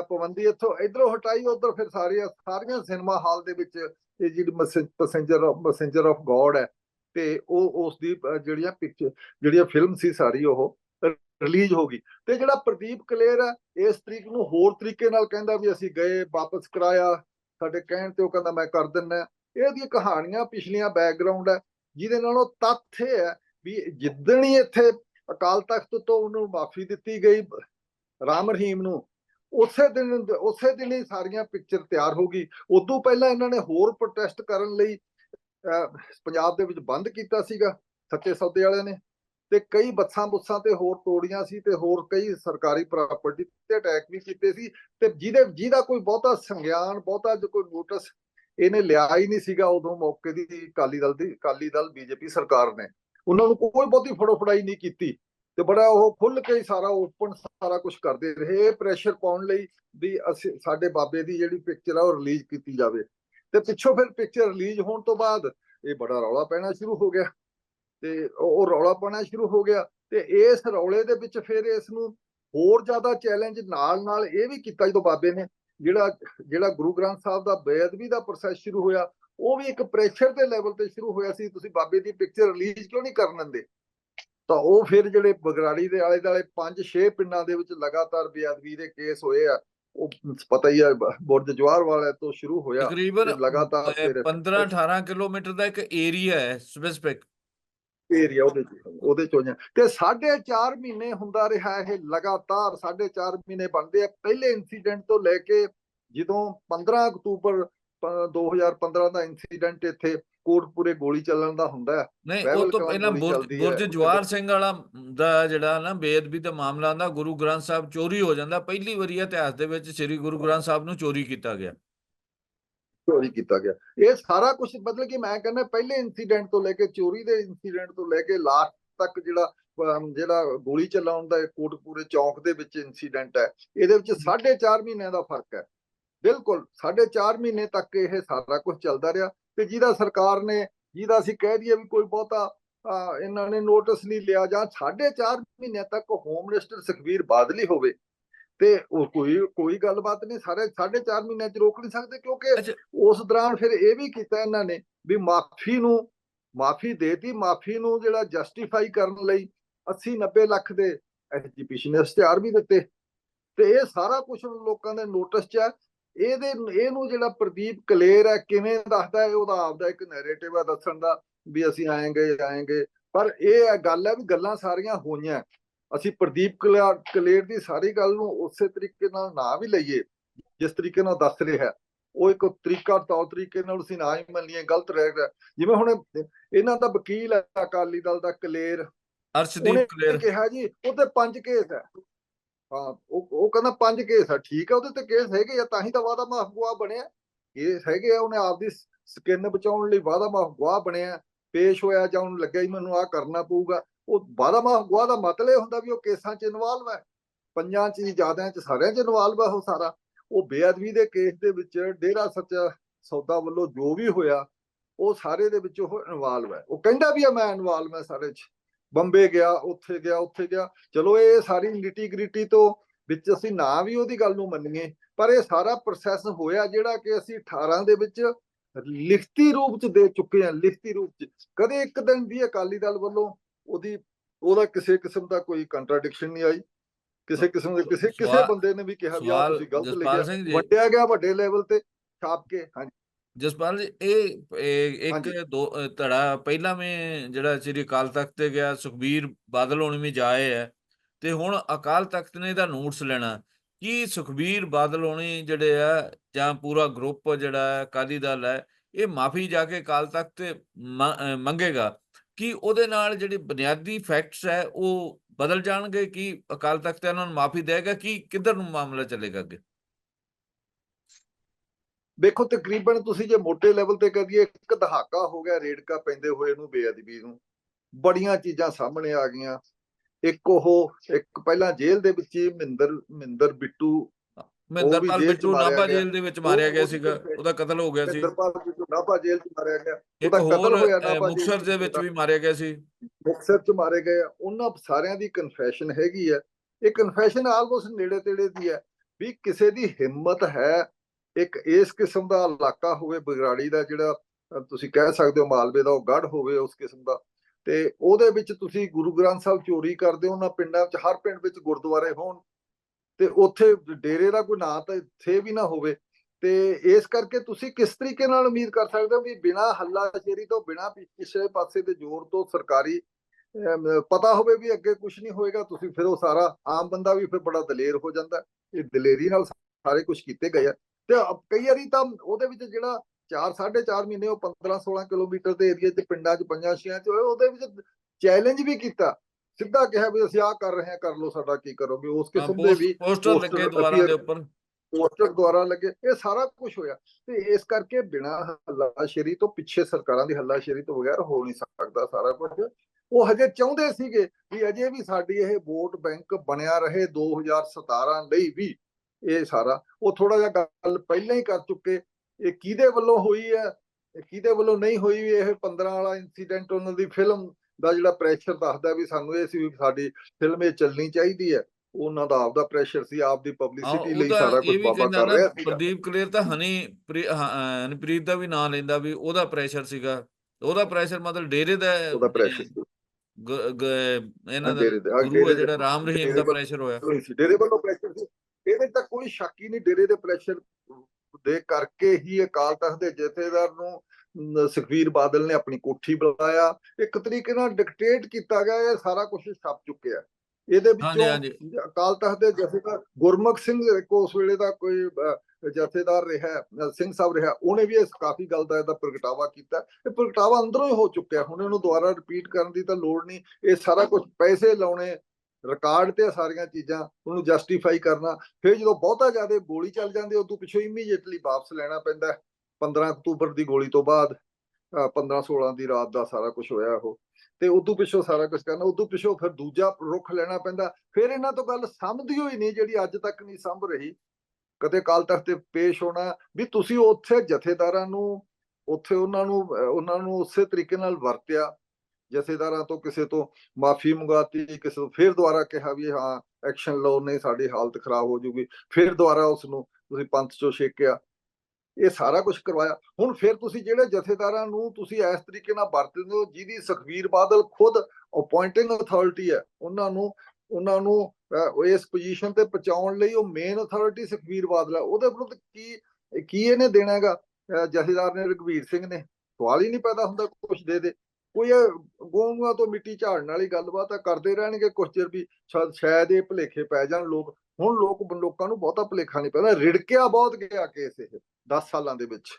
[SPEAKER 2] ਪਾਬੰਦੀ ਇੱਥੋਂ ਇਧਰੋਂ ਹਟਾਈ ਉਧਰ ਫਿਰ ਸਾਰੀਆਂ ਸਾਰੀਆਂ ਸਿਨੇਮਾ ਹਾਲ ਦੇ ਵਿੱਚ ਇਹ ਜਿਹੜੀ ਮੈਸੇਂਜਰ ਮੈਸੇਂਜਰ ਆਫ ਗੋਡ ਹੈ ਤੇ ਉਹ ਉਸ ਦੀ ਜਿਹੜੀਆਂ ਪਿਕਚਰ ਜਿਹੜੀਆਂ ਫਿਲਮ ਸੀ ਸਾਰੀ ਉਹ ਰਿਲੀਜ਼ ਹੋ ਗਈ। ਤੇ ਜਿਹੜਾ ਪ੍ਰਦੀਪ ਕਲੇਰ ਹੈ ਇਸ ਤਰੀਕ ਨੂੰ ਹੋਰ ਤਰੀਕੇ ਨਾਲ ਕਹਿੰਦਾ ਵੀ ਅਸੀਂ ਗਏ, ਵਾਪਸ ਕਰਾਇਆ, ਸਾਡੇ ਕਹਿਣ ਤੇ ਉਹ ਕਹਿੰਦਾ ਮੈਂ ਕਰ ਦਿੰਦਾ ਇਹਦੀਆਂ ਕਹਾਣੀਆਂ ਪਿਛਲੀਆਂ ਬੈਕਗ੍ਰਾਉਂਡ ਹੈ ਜਿਹਦੇ ਨਾਲ ਉਹ ਤੱਥ ਇਹ ਹੈ ਵੀ ਜਿੱਦਣ ਹੀ ਇੱਥੇ ਅਕਾਲ ਤਖਤ ਤੋਂ ਉਹਨੂੰ ਮਾਫੀ ਦਿੱਤੀ ਗਈ, ਰਾਮ ਰਹੀਮ ਨੂੰ, ਉਸੇ ਦਿਨ ਉਸੇ ਦਿਨ ਹੀ ਸਾਰੀਆਂ ਪਿਕਚਰ ਤਿਆਰ ਹੋ ਗਈ। ਉਦੋਂ ਪਹਿਲਾਂ ਇਹਨਾਂ ਨੇ ਹੋਰ ਪ੍ਰੋਟੈਸਟ ਕਰਨ ਲਈ ਪੰਜਾਬ ਦੇ ਵਿੱਚ ਬੰਦ ਕੀਤਾ ਸੀਗਾ, ਸੱਚੇ ਸੌਦੇ ਵਾਲਿਆਂ ਨੇ। ਤੇ ਕਈ ਬੱਸਾਂ ਬੁੱਸਾਂ ਤੇ ਹੋਰ ਤੋੜੀਆਂ ਸੀ ਤੇ ਹੋਰ ਕਈ ਸਰਕਾਰੀ ਪ੍ਰਾਪਰਟੀ ਤੇ ਅਟੈਕ ਵੀ ਕੀਤੇ ਸੀ। ਤੇ ਜਿਹਦੇ, ਜਿਹਦਾ ਕੋਈ ਬਹੁਤਾ ਸੰਗਿਆਨ, ਬਹੁਤਾ ਜੋ ਕੋਈ ਨੋਟਿਸ ਇਹਨੇ ਲਿਆ ਹੀ ਨਹੀਂ ਸੀਗਾ, ਉਦੋਂ ਮੌਕੇ ਦੀ ਅਕਾਲੀ ਦਲ ਦੀ, ਅਕਾਲੀ ਦਲ ਬੀਜੇਪੀ ਸਰਕਾਰ ਨੇ। ਉਹਨਾਂ ਨੂੰ ਕੋਈ ਬਹੁਤੀ ਫੜੋਫੜਾਈ ਨਹੀਂ ਕੀਤੀ। ਤੇ ਬੜਾ ਉਹ ਖੁੱਲ ਕੇ ਸਾਰਾ ਓਪਨ, ਸਾਰਾ ਕੁਝ ਕਰਦੇ ਰਹੇ। ਪ੍ਰੈਸ਼ਰ ਪਾਉਣ ਲਈ ਵੀ ਅਸੀਂ, ਸਾਡੇ ਬਾਬੇ ਦੀ ਜਿਹੜੀ ਪਿਕਚਰ ਆ ਉਹ ਰਿਲੀਜ਼ ਕੀਤੀ ਜਾਵੇ। ਤੇ ਪਿੱਛੋਂ ਫਿਰ ਪਿਕਚਰ ਰਿਲੀਜ਼ ਹੋਣ ਤੋਂ ਬਾਅਦ ਇਹ ਬੜਾ ਰੌਲਾ ਪੈਣਾ ਸ਼ੁਰੂ ਹੋ ਗਿਆ। ਤੇ ਉਹ ਰੌਲਾ ਪਾਉਣਾ ਸ਼ੁਰੂ ਹੋ ਗਿਆ ਤੇ ਇਸ ਰੌਲੇ ਦੇ ਵਿੱਚ ਫਿਰ ਇਸ ਨੂੰ ਹੋਰ ਜ਼ਿਆਦਾ ਚੈਲੰਜ ਨਾਲ ਨਾਲ ਇਹ ਵੀ ਕੀਤਾ ਜਦੋਂ ਬਾਬੇ ਨੇ ਜਿਹੜਾ ਜਿਹੜਾ ਗੁਰੂ ਗ੍ਰੰਥ ਸਾਹਿਬ ਦਾ ਬੇਅਦਬੀ ਦਾ ਪ੍ਰੋਸੈਸ ਸ਼ੁਰੂ ਹੋਇਆ, ਉਹ ਵੀ ਇੱਕ ਪ੍ਰੈਸ਼ਰ ਦੇ ਲੈਵਲ ਤੇ ਸ਼ੁਰੂ ਹੋਇਆ ਸੀ, ਤੁਸੀਂ ਬਾਬੇ ਦੀ ਪਿਕਚਰ ਰਿਲੀਜ਼ ਕਿਉਂ ਨਹੀਂ ਕਰਨ ਦਿੰਦੇ? ਤਾਂ ਉਹ ਫਿਰ ਜਿਹੜੇ ਬਗਰਾੜੀ ਦੇ ਆਲੇ ਦੁਆਲੇ 5-6 ਪਿੰਡਾਂ ਦੇ ਵਿੱਚ ਲਗਾਤਾਰ ਬੇਅਦਬੀ ਦੇ ਕੇਸ ਹੋਏ ਆ ਉਹ ਪਤਾ ਹੀ ਬ- ਬੁਰਜ ਜਵਾਰ ਵਾਲੇ ਤੋਂ ਸ਼ੁਰੂ ਹੋਇਆ।
[SPEAKER 1] ਤਕਰੀਬਨ
[SPEAKER 2] ਲਗਾਤਾਰ ਫਿਰ
[SPEAKER 1] 15 18 ਕਿਲੋਮੀਟਰ ਦਾ ਇੱਕ ਏਰੀਆ ਹੈ ਸਪੈਸਿਫਿਕ।
[SPEAKER 2] ਏਰੀਆ ਉਹਦੇ ਚ ਉਹਦੇ ਚੋਂ। ਤੇ 4.5 ਮਹੀਨੇ ਹੁੰਦਾ ਰਿਹਾ ਇਹ ਲਗਾਤਾਰ 4.5 ਮਹੀਨੇ ਬਣਦੇ ਆ। ਪਹਿਲੇ ਇਨਸੀਡੈਂਟ ਤੋਂ ਲੈ ਕੇ ਜਦੋਂ 15 ਅਕਤੂਬਰ ਪ- 2015 ਦਾ ਇਨਸੀਡੈਂਟ ਇੱਥੇ ਕੋਟਪੂਰੇ ਗੋਲੀ ਚੱਲਣ ਦਾ ਹੁੰਦਾ
[SPEAKER 1] ਨਹੀਂ ਉਹ ਤੋਂ ਪਹਿਲਾਂ
[SPEAKER 2] ਉਹਦੇ
[SPEAKER 1] ਜਵਾਰ ਸਿੰਘ ਵਾਲਾ ਦਾ ਜਿਹੜਾ ਨਾ ਬੇਅਦਬੀ ਦਾ ਮਾਮਲਾ ਆਂਦਾ ਗੁਰੂ ਗ੍ਰੰਥ ਸਾਹਿਬ ਚੋਰੀ ਹੋ ਜਾਂਦਾ। ਪਹਿਲੀ ਵਾਰੀ ਇਤਿਹਾਸ ਦੇ ਵਿੱਚ ਸ੍ਰੀ ਗੁਰੂ ਗ੍ਰੰਥ ਸਾਹਿਬ ਨੂੰ ਚੋਰੀ ਕੀਤਾ ਗਿਆ।
[SPEAKER 2] ਚੋਰੀ ਕੀਤਾ ਗਿਆ। ਇਹ ਸਾਰਾ ਕੁਝ ਮਤਲਬ ਕਿ ਮੈਂ ਕਹਿੰਦਾ ਪਹਿਲੇ ਇਨਸੀਡੈਂਟ ਤੋਂ ਲੈ ਕੇ ਚੋਰੀ ਦੇ ਇਨਸੀਡੈਂਟ ਤੋਂ ਲੈ ਕੇ ਲਾਸਟ ਤੱਕ ਜਿਹੜਾ ਜਿਹੜਾ ਗੋਲੀ ਚਲਾਉਣ ਦਾ ਕੋਟਪੂਰੇ ਚੌਂਕ ਦੇ ਵਿੱਚ ਇਨਸੀਡੈਂਟ ਹੈ। ਇਹਦੇ ਵਿੱਚ 4.5 ਮਹੀਨਿਆਂ ਦਾ ਫ਼ਰਕ ਹੈ। ਬਿਲਕੁਲ 4.5 ਮਹੀਨੇ ਤੱਕ ਇਹ ਸਾਰਾ ਕੁਝ ਚੱਲਦਾ ਰਿਹਾ। ਤੇ ਜਿਹਦਾ ਸਰਕਾਰ ਨੇ ਜਿਹਦਾ ਅਸੀਂ ਕਹਿ ਦਈਏ ਵੀ ਕੋਈ ਬਹੁਤਾ ਇਹਨਾਂ ਨੇ ਨੋਟਿਸ ਨਹੀਂ ਲਿਆ ਜਾਂ 4.5 ਮਹੀਨਿਆਂ ਤੱਕ ਹੋਮ ਮਿਨਿਸਟਰ ਸੁਖਬੀਰ ਬਾਦਲ ਹੀ ਹੋਵੇ ਤੇ ਉਹ ਕੋਈ ਕੋਈ ਗੱਲਬਾਤ ਨਹੀਂ ਸਾਰੇ 4.5 ਮਹੀਨਿਆਂ ਚ ਰੋਕ ਨਹੀਂ ਸਕਦੇ ਕਿਉਂਕਿ। ਉਸ ਦੌਰਾਨ ਫਿਰ ਇਹ ਵੀ ਕੀਤਾ ਇਹਨਾਂ ਨੇ ਵੀ ਮਾਫੀ ਨੂੰ ਮਾਫੀ ਦੇਤੀ ਮਾਫੀ ਨੂੰ ਜਿਹੜਾ ਜਸਟੀਫਾਈ ਕਰਨ ਲਈ 80 90 ਲੱਖ ਦੇ ਐਜੀਬਿਸ਼ਨ ਇਸ਼ਤਿਹਾਰ ਵੀ ਦਿੱਤੇ ਤੇ ਇਹ ਸਾਰਾ ਕੁਝ ਲੋਕਾਂ ਦੇ ਨੋਟਿਸ 'ਚ ਹੈ ਇਹਦੇ ਇਹਨੂੰ ਜਿਹੜਾ ਪ੍ਰਦੀਪ ਕਲੇਰ ਹੈ ਕਿਵੇਂ ਦੱਸਦਾ ਹੈ ਉਹਦਾ ਆਪਦਾ ਇੱਕ ਨੈਰੇਟਿਵ ਹੈ ਦੱਸਣ ਦਾ ਵੀ ਅਸੀਂ ਆਏਂਗੇ ਆਏਂਗੇ ਪਰ ਇਹ ਹੈ ਗੱਲ ਹੈ ਵੀ ਗੱਲਾਂ ਸਾਰੀਆਂ ਹੋਈਆਂ। ਅਸੀਂ ਪ੍ਰਦੀਪ ਕਲੇਰ ਦੀ ਸਾਰੀ ਗੱਲ ਨੂੰ ਉਸੇ ਤਰੀਕੇ ਨਾਲ ਨਾ ਵੀ ਲਈਏ ਜਿਸ ਤਰੀਕੇ ਨਾਲ ਦੱਸ ਰਿਹਾ। ਹੈ। ਉਹ ਇੱਕ ਤਰੀਕਾ ਤੌਰ ਤਰੀਕੇ ਨਾਲ ਅਸੀਂ ਨਾ ਹੀ ਮੰਨੀਏ ਗਲਤ ਰਹਿ ਗਿਆ। ਜਿਵੇਂ ਹੁਣ ਇਹਨਾਂ ਦਾ ਵਕੀਲ ਹੈ ਅਕਾਲੀ ਦਲ ਦਾ ਕਲੇਰ।
[SPEAKER 1] ਅਰਸ਼ਦੀਪ ਕਲੇਰ।
[SPEAKER 2] ਕਿਹਾ ਜੀ ਉਹਤੇ ਪੰਜ ਕੇਸ ਹੈ। ਹਾਂ, ਉਹ ਉਹ ਕਹਿੰਦਾ ਪੰਜ ਕੇਸ ਆ, ਠੀਕ ਆ, ਉਹਦੇ ਤੇ ਕੇਸ ਹੈਗੇ ਆ, ਤਾਂ ਹੀ ਤਾਂ ਵਾਦਾ ਮਾਫ ਗਵਾਹ ਬਣਿਆ। ਕੇਸ ਹੈਗੇ ਆ, ਉਹਨੇ ਆਪਦੀ ਸਕਿਨ ਬਚਾਉਣ ਲਈ ਵਾਦਾ ਮਾਫ ਗਵਾਹ ਬਣਿਆ। ਪੇਸ਼ ਹੋਇਆ ਜਾਂ ਉਹਨੂੰ ਲੱਗਿਆ ਹੀ ਮੈਨੂੰ ਆਹ ਕਰਨਾ ਪਊਗਾ। ਉਹ ਵਾਦਾ ਮਾਫ ਗਵਾਹ ਦਾ ਮਤਲਬ ਇਹ ਹੁੰਦਾ ਵੀ ਉਹ ਕੇਸਾਂ 'ਚ ਇਨਵੋਲਵ ਹੈ ਪੰਜਾਂ 'ਚ ਹੀ, ਜ਼ਿਆਦਿਆਂ 'ਚ, ਸਾਰਿਆਂ 'ਚ ਇਨਵੋਲਵ ਹੈ ਉਹ ਸਾਰਾ। ਉਹ ਬੇਅਦਬੀ ਦੇ ਕੇਸ ਦੇ ਵਿੱਚ ਡੇਰਾ ਸੱਚਾ ਸੌਦਾ ਵੱਲੋਂ ਜੋ ਵੀ ਹੋਇਆ, ਉਹ ਸਾਰੇ ਦੇ ਵਿੱਚ ਉਹ ਇਨਵੋਲਵ ਹੈ ਉਹ ਕਹਿੰਦਾ ਵੀ ਆ, ਮੈਂ ਇਨਵੋਲਵ ਹੈ ਸਾਰੇ 'ਚ। ਬੰਬੇ ਗਿਆ ਉੱਥੇ ਗਿਆ ਉੱਥੇ ਗਿਆ। ਚਲੋ ਇਹ ਸਾਰੀ ਨਿਟੀ ਗ੍ਰਿਟੀ ਤੋਂ ਵਿੱਚ ਅਸੀਂ ਨਾ ਵੀ ਉਹਦੀ ਗੱਲ ਨੂੰ ਮੰਨੀਏ ਪਰ ਇਹ ਸਾਰਾ ਪ੍ਰੋਸੈਸ ਹੋਇਆ ਜਿਹੜਾ ਕਿ ਅਸੀਂ 18 ਦੇ ਵਿੱਚ ਲਿਖਤੀ ਰੂਪ ਚ ਦੇ ਚੁੱਕੇ ਹਾਂ ਲਿਖਤੀ ਰੂਪ ਚ। ਕਦੇ ਇੱਕ ਦਿਨ ਵੀ ਅਕਾਲੀ ਦਲ ਵੱਲੋਂ ਉਹਦੀ ਉਹਦਾ ਕਿਸੇ ਕਿਸਮ ਦਾ ਕੋਈ ਕੰਟਰਡਿਕਸ਼ਨ ਨਹੀਂ ਆਈ। ਕਿਸੇ ਕਿਸਮ ਦੇ ਕਿਸੇ ਕਿਸੇ ਬੰਦੇ ਨੇ ਵੀ ਕਿਹਾ ਵੀ ਆ ਤੁਸੀਂ ਗਲਤ ਲਿਖਿਆ। ਵੰਡਿਆ ਗਿਆ ਵੱਡੇ ਲੈਵਲ ਤੇ ਛਾਪ ਕੇ ਹਾਂਜੀ।
[SPEAKER 1] ਜਸਪਾਲ ਜੀ ਇਹ ਇਹ ਇੱਕ
[SPEAKER 2] ਹਾਂਜੀ।
[SPEAKER 1] ਦੋ ਅ, ਧੜਾ ਪਹਿਲਾਂ ਵੀ ਜਿਹੜਾ ਸ੍ਰੀ ਅਕਾਲ ਤਖਤ ਤੇ ਗਿਆ ਸੁਖਬੀਰ ਬਾਦਲ ਹੋਣੀ ਵੀ ਜਾਏ ਹੈ ਤੇ ਹੁਣ ਅਕਾਲ ਤਖਤ ਨੇ ਇਹਦਾ ਨੋਟਸ ਲੈਣਾ। ਕੀ ਸੁਖਬੀਰ ਬਾਦਲ ਹੋਣੀ ਜਿਹੜੇ ਆ ਜਾਂ ਪੂਰਾ ਗਰੁੱਪ ਜਿਹੜਾ ਹੈ ਅਕਾਲੀ ਦਲ ਹੈ ਇਹ ਮਾਫੀ ਜਾ ਕੇ ਅਕਾਲ ਤਖਤ ਤੇ ਮ- ਅ, ਮੰਗੇਗਾ? ਕੀ ਉਹਦੇ ਨਾਲ ਜਿਹੜੀ ਬੁਨਿਆਦੀ ਫੈਕਟਸ ਹੈ ਉਹ ਬਦਲ ਜਾਣਗੇ? ਕਿ ਅਕਾਲ ਤਖਤ ਇਹਨਾਂ ਨੂੰ ਮਾਫੀ ਦੇਗਾ? ਕਿ ਕਿੱਧਰ ਨੂੰ ਮਾਮਲਾ ਚੱਲੇਗਾ ਅੱਗੇ?
[SPEAKER 2] ਵੇਖੋ ਤਕਰੀਬਨ ਤੁਸੀਂ ਜੇ ਮੋٹے ਲੈਵਲ ਤੇ ਕਹਦੀਏ ਇੱਕ ਦਹਾਕਾ ਹੋ ਗਿਆ ਰੇੜਕਾ ਪੈਂਦੇ ਹੋਏ ਇਹਨੂੰ ਬੇਅਦਬੀ ਨੂੰ। ਬੜੀਆਂ ਚੀਜ਼ਾਂ ਸਾਹਮਣੇ ਆ ਗਈਆਂ। ਇੱਕ ਉਹ ਇੱਕ ਪਹਿਲਾਂ ਜੇਲ੍ਹ ਦੇ ਵਿੱਚ ਹੀ ਮਹਿੰਦਰ ਮਹਿੰਦਰ ਬਿੱਟੂ
[SPEAKER 1] ਮਹਿੰਦਰਪਾਲ ਬਿੱਟੂ ਨਾਭਾ। ਜੇਲ੍ਹ ਦੇ ਵਿੱਚ ਮਾਰਿਆ ਗਿਆ ਸੀਗਾ। ਉਹਦਾ ਕਤਲ ਹੋ ਗਿਆ ਸੀ।
[SPEAKER 2] ਮਹਿੰਦਰਪਾਲ ਬਿੱਟੂ ਨਾਭਾ ਜੇਲ੍ਹ 'ਚ ਮਾਰਿਆ ਗਿਆ। ਉਹਦਾ ਕਤਲ ਹੋਇਆ ਨਾਭਾ 'ਚ
[SPEAKER 1] ਦੇ ਵਿੱਚ ਵੀ ਮਾਰਿਆ ਗਿਆ ਸੀ।
[SPEAKER 2] ਮੁਕਤਸਰ 'ਚ ਮਾਰੇ ਗਏ ਉਹਨਾਂ ਸਾਰਿਆਂ ਦੀ ਕਨਫੈਸ਼ਨ ਹੈਗੀ ਹੈ ਇਹ ਕਨਫੈਸ਼ਨ ਆਲਮੋਸਟ ਨੇੜੇ ਤੇੜੇ ਦੀ ਹੈ ਵੀ ਕਿਸੇ ਦੀ ਹਿੰਮਤ ਹੈ ਇੱਕ ਇਸ ਕਿਸਮ ਦਾ ਇਲਾਕਾ ਹੋਵੇ ਬਗਰਾੜੀ ਦਾ ਜਿਹੜਾ ਤੁਸੀਂ ਕਹਿ ਸਕਦੇ ਹੋ ਮਾਲਵੇ ਦਾ ਉਹ ਗੜ ਹੋਵੇ ਉਸ ਕਿਸਮ ਦਾ ਤੇ ਉਹਦੇ ਵਿੱਚ ਤੁਸੀਂ ਗੁਰੂ ਗ੍ਰੰਥ ਸਾਹਿਬ ਚੋਰੀ ਕਰਦੇ ਹੋ ਉਹਨਾਂ ਪਿੰਡਾਂ ਵਿੱਚ ਹਰ ਪਿੰਡ ਵਿੱਚ ਗੁਰਦੁਆਰੇ ਹੋਣ ਤੇ ਉੱਥੇ ਡੇਰੇ ਦਾ ਕੋਈ ਨਾਂ ਤਾਂ ਇੱਥੇ ਵੀ ਨਾ ਹੋਵੇ ਤੇ ਇਸ ਕਰਕੇ ਤੁਸੀਂ ਕਿਸ ਤਰੀਕੇ ਨਾਲ ਉਮੀਦ ਕਰ ਸਕਦੇ ਹੋ ਵੀ ਬਿਨਾਂ ਹੱਲਾਸ਼ੇਰੀ ਤੋਂ ਬਿਨਾਂ ਕਿਸੇ ਪਾਸੇ ਦੇ ਜ਼ੋਰ ਤੋਂ ਸਰਕਾਰੀ ਅਮ, ਪਤਾ ਹੋਵੇ ਵੀ ਅੱਗੇ ਕੁਝ ਨਹੀਂ ਹੋਏਗਾ ਤੁਸੀਂ ਫਿਰ ਉਹ ਸਾਰਾ ਆਮ ਬੰਦਾ ਵੀ ਫਿਰ ਬੜਾ ਦਲੇਰ ਹੋ ਜਾਂਦਾ ਇਹ ਦਲੇਰੀ ਨਾਲ ਸਾਰੇ ਕੁਝ ਕੀਤੇ ਗਏ ਆ। ਤੇ ਕਈ ਵਾਰੀ ਤਾਂ ਉਹਦੇ ਵਿੱਚ ਜਿਹੜਾ 4 4.5 ਮਹੀਨੇ ਉਹ 15 16 ਕਿਲੋਮੀਟਰ ਦੇ ਏਰੀਆ 'ਚ ਪਿੰਡਾਂ 'ਚ ਪੰਜਾਂ ਛਿਆਂ 'ਚ ਉਹਦੇ ਵਿੱਚ ਚੈਲੰਜ ਵੀ ਕੀਤਾ। ਸਿੱਧਾ ਕਿਹਾ ਵੀ ਅਸੀਂ ਆਹ ਕਰ ਰਹੇ ਹਾਂ ਕਰ ਲਓ ਸਾਡਾ ਕੀ ਕਰੋਗੇ? ਉਸ ਕਿਸਮ ਦੇ ਵੀ
[SPEAKER 1] ਪੋਸਟਰ ਲੱਗੇ ਦੁਆਰਾਂ ਦੇ ਉੱਪਰ।
[SPEAKER 2] ਪੋਸਟਰ ਦੁਆਰਾ ਲੱਗੇ ਇਹ ਸਾਰਾ ਕੁਝ ਹੋਇਆ। ਤੇ ਇਸ ਕਰਕੇ ਬਿਨਾਂ ਹੱਲਾਸ਼ੇਰੀ ਤੋਂ ਪਿੱਛੇ ਸਰਕਾਰਾਂ ਦੀ ਹੱਲਾਸ਼ੇਰੀ ਤੋਂ ਬਗੈਰ ਹੋ ਨਹੀਂ ਸਕਦਾ ਸਾਰਾ ਕੁਝ ਉਹ ਹਜੇ ਚਾਹੁੰਦੇ ਸੀਗੇ ਵੀ ਅਜੇ ਵੀ ਸਾਡੀ ਇਹ ਵੋਟ ਬੈਂਕ ਬਣਿਆ ਰਹੇ 2017 ਲਈ ਵੀ। ਇਹ ਸਾਰਾ ਉਹ ਥੋੜਾ ਜਿਹਾ ਗੱਲ ਪਹਿਲਾਂ ਹੀ ਕਰ ਚੁੱਕੇ। ਇਹ ਕਿਹਦੇ ਵੱਲੋਂ ਹੋਈ ਹੈ? ਇਹ ਕਿਹਦੇ ਵੱਲੋਂ ਨਹੀਂ ਹੋਈ? ਇਹ 15 ਵਾਲਾ ਇਨਸੀਡੈਂਟ ਉਹਨਾਂ ਦੀ ਫਿਲਮ ਦਾ ਜਿਹੜਾ ਪ੍ਰੈਸ਼ਰ ਦੱਸਦਾ ਵੀ ਸਾਨੂੰ ਇਹ ਸੀ ਵੀ ਸਾਡੀ ਫਿਲਮ ਇਹ ਚੱਲਣੀ ਚਾਹੀਦੀ ਹੈ। ਉਹਨਾਂ ਦਾ ਆਪਦਾ ਪ੍ਰੈਸ਼ਰ ਸੀ ਆਪਦੀ ਪਬਲਿਸਿਟੀ ਲਈ ਸਾਰਾ ਕੁਝ ਬਾਬਾ ਕਰ ਰਿਹਾ ਸੀਗਾ।
[SPEAKER 1] ਪ੍ਰਦੀਪ ਕਲੇਰ ਤਾਂ ਹਨੀ ਹਨੀਪ੍ਰੀਤ ਦਾ ਵੀ ਨਾਂ ਲੈਂਦਾ ਵੀ ਉਹਦਾ ਪ੍ਰੈਸ਼ਰ ਸੀਗਾ। ਉਹਦਾ ਪ੍ਰੈਸ਼ਰ ਮਤਲਬ ਡੇਰੇ ਦਾ
[SPEAKER 2] ਉਹਦਾ ਪ੍ਰੈਸ਼ਰ
[SPEAKER 1] ਇਹਨਾਂ ਦਾ ਜਿਹੜਾ ਰਾਮ ਰਹੀਮ ਦਾ ਪ੍ਰੈਸ਼ਰ ਹੋਇਆ।
[SPEAKER 2] ਸੀ ਡੇਰੇ ਵੱਲੋਂ ਪ੍ਰੈਸ਼ਰ ਸੀ। ਇਹਦੇ ਤਾਂ ਕੋਈ ਸ਼ੱਕ ਹੀ ਨਹੀਂ ਡੇਰੇ ਦੇ ਪ੍ਰੈਸ਼ਰ ਦੇ ਕਰਕੇ ਹੀ ਅਕਾਲ ਤਖਤ ਦੇ ਜਥੇਦਾਰ ਨੂੰ ਅਮ, ਸੁਖਬੀਰ ਬਾਦਲ ਨੇ ਆਪਣੀ ਕੋਠੀ ਬੁਲਾਇਆ ਇੱਕ ਤਰੀਕੇ ਨਾਲ ਡਿਕਟੇਟ ਕੀਤਾ ਗਿਆ ਇਹ ਸਾਰਾ ਕੁਝ ਛਪ ਚੁੱਕਿਆ। ਇਹਦੇ ਵਿੱਚੋਂ। ਅਕਾਲ ਤਖਤ ਦੇ ਜਥੇਦਾਰ ਗੁਰਮੁਖ ਸਿੰਘ ਉਸ ਵੇਲੇ ਦਾ ਕੋਈ ਜਥੇਦਾਰ ਰਿਹਾ ਸਿੰਘ ਸਾਹਿਬ ਰਿਹਾ ਉਹਨੇ ਵੀ ਇਸ ਕਾਫੀ ਗੱਲ ਦਾ ਇਹਦਾ ਪ੍ਰਗਟਾਵਾ ਕੀਤਾ। ਇਹ ਪ੍ਰਗਟਾਵਾ ਅੰਦਰੋਂ ਹੀ ਹੋ ਚੁੱਕਿਆ। ਹੁਣ ਇਹਨੂੰ ਦੁਬਾਰਾ ਰਿਪੀਟ ਕਰਨ ਦੀ ਤਾਂ ਲੋੜ ਨਹੀਂ। ਇਹ ਸਾਰਾ ਕੁਝ ਪੈਸੇ ਲਾਉਣੇ ਰਿਕਾਰਡ ਤੇ ਆ ਸਾਰੀਆਂ ਚੀਜ਼ਾਂ, ਉਹਨੂੰ ਜਸਟੀਫਾਈ ਕਰਨਾ, ਫਿਰ ਜਦੋਂ ਬਹੁਤਾ ਜ਼ਿਆਦਾ ਗੋਲੀ ਚੱਲ ਜਾਂਦੀ, ਉਦੋਂ ਪਿੱਛੋਂ ਇਮੀਡੀਏਟਲੀ ਵਾਪਸ ਲੈਣਾ ਪੈਂਦਾ ਹੈ। 15 ਅਕਤੂਬਰ ਦੀ ਗੋਲੀ ਤੋਂ ਬਾਅਦ 15 16 ਦੀ ਰਾਤ ਦਾ ਸਾਰਾ ਕੁਝ ਹੋਇਆ ਉਹ। ਤੇ ਉਦੋਂ ਪਿੱਛੋਂ ਸਾਰਾ ਕੁਝ ਕਰਨਾ, ਉਦੋਂ ਪਿੱਛੋਂ ਫਿਰ ਦੂਜਾ ਰੁਖ ਲੈਣਾ ਪੈਂਦਾ। ਫਿਰ ਇਹਨਾਂ ਤੋਂ ਗੱਲ ਸਮਝਦੀ ਹੋਈ ਨਹੀਂ, ਜਿਹੜੀ ਅੱਜ ਤੱਕ ਨਹੀਂ ਸੰਭ ਰਹੀ। ਕਦੇ ਕਾਲ ਤਖਤ ਤੇ ਪੇਸ਼ ਹੋਣਾ, ਵੀ ਤੁਸੀਂ ਉੱਥੇ ਜਥੇਦਾਰਾਂ ਨੂੰ, ਉੱਥੇ ਉਹਨਾਂ ਨੂੰ ਉਹਨਾਂ ਨੂੰ ਉਸੇ ਤਰੀਕੇ ਨਾਲ ਵਰਤਿਆ। ਜਥੇਦਾਰਾਂ ਤੋਂ ਕਿਸੇ ਤੋਂ ਮਾਫੀ ਮੰਗਾਤੀ, ਕਿਸੇ ਤੋਂ ਫਿਰ ਦੁਬਾਰਾ ਕਿਹਾ ਵੀ ਹਾਂ ਐਕਸ਼ਨ ਲਓ, ਨਹੀਂ ਸਾਡੀ ਹਾਲਤ ਖਰਾਬ ਹੋ ਜੂਗੀ ਫਿਰ ਦੁਬਾਰਾ ਉਸ ਨੂੰ ਤੁਸੀਂ ਪੰਥ ਚੋਂ ਛੇਕਿਆ। ਇਹ ਸਾਰਾ ਕੁਝ ਕਰਵਾਇਆ। ਹੁਣ ਫਿਰ ਤੁਸੀਂ ਜਿਹੜੇ ਜਥੇਦਾਰਾਂ ਨੂੰ ਤੁਸੀਂ ਇਸ ਤਰੀਕੇ ਨਾਲ ਵਰਤਦੇ ਹੋ, ਜਿਹਦੀ ਸੁਖਬੀਰ ਬਾਦਲ ਖੁਦ ਅਪਾਇੰਟਿੰਗ ਅਥਾਰਟੀ ਹੈ, ਉਹਨਾਂ ਨੂੰ ਉਹਨਾਂ ਨੂੰ ਇਸ ਪੋਜੀਸ਼ਨ ਤੇ ਪਹੁੰਚਾਉਣ ਲਈ ਉਹ ਮੇਨ ਅਥਾਰਟੀ ਸੁਖਬੀਰ ਬਾਦਲ ਹੈ। ਉਹਦੇ ਵਿਰੁੱਧ ਕੀ ਕੀ ਇਹਨੇ ਦੇਣਾ ਹੈਗਾ? ਜਥੇਦਾਰ ਨੇ ਰਘਵੀਰ ਸਿੰਘ ਨੇ। ਸਵਾਲ ਹੀ ਨਹੀਂ ਪੈਦਾ ਹੁੰਦਾ ਕੁਝ ਦੇ ਦੇ। ਕੋਈ ਗੋਂਗੂਆਂ ਤੋਂ ਮਿੱਟੀ ਝਾੜਨ ਵਾਲੀ ਗੱਲਬਾਤ ਆ ਕਰਦੇ ਰਹਿਣਗੇ ਕੁਛ ਚਿਰ ਵੀ ਸ਼ਾਇਦ ਇਹ ਭੁਲੇਖੇ ਪੈ ਜਾਣ ਲੋਕ। ਹੁਣ ਲੋਕ ਲੋਕਾਂ ਨੂੰ ਬਹੁਤਾ ਭੁਲੇਖਾ ਨਹੀਂ ਪੈਂਦਾ। ਰਿੜਕਿਆ ਬਹੁਤ ਗਿਆ ਕੇਸ ਇਹ 10 ਸਾਲਾਂ ਦੇ ਵਿੱਚ।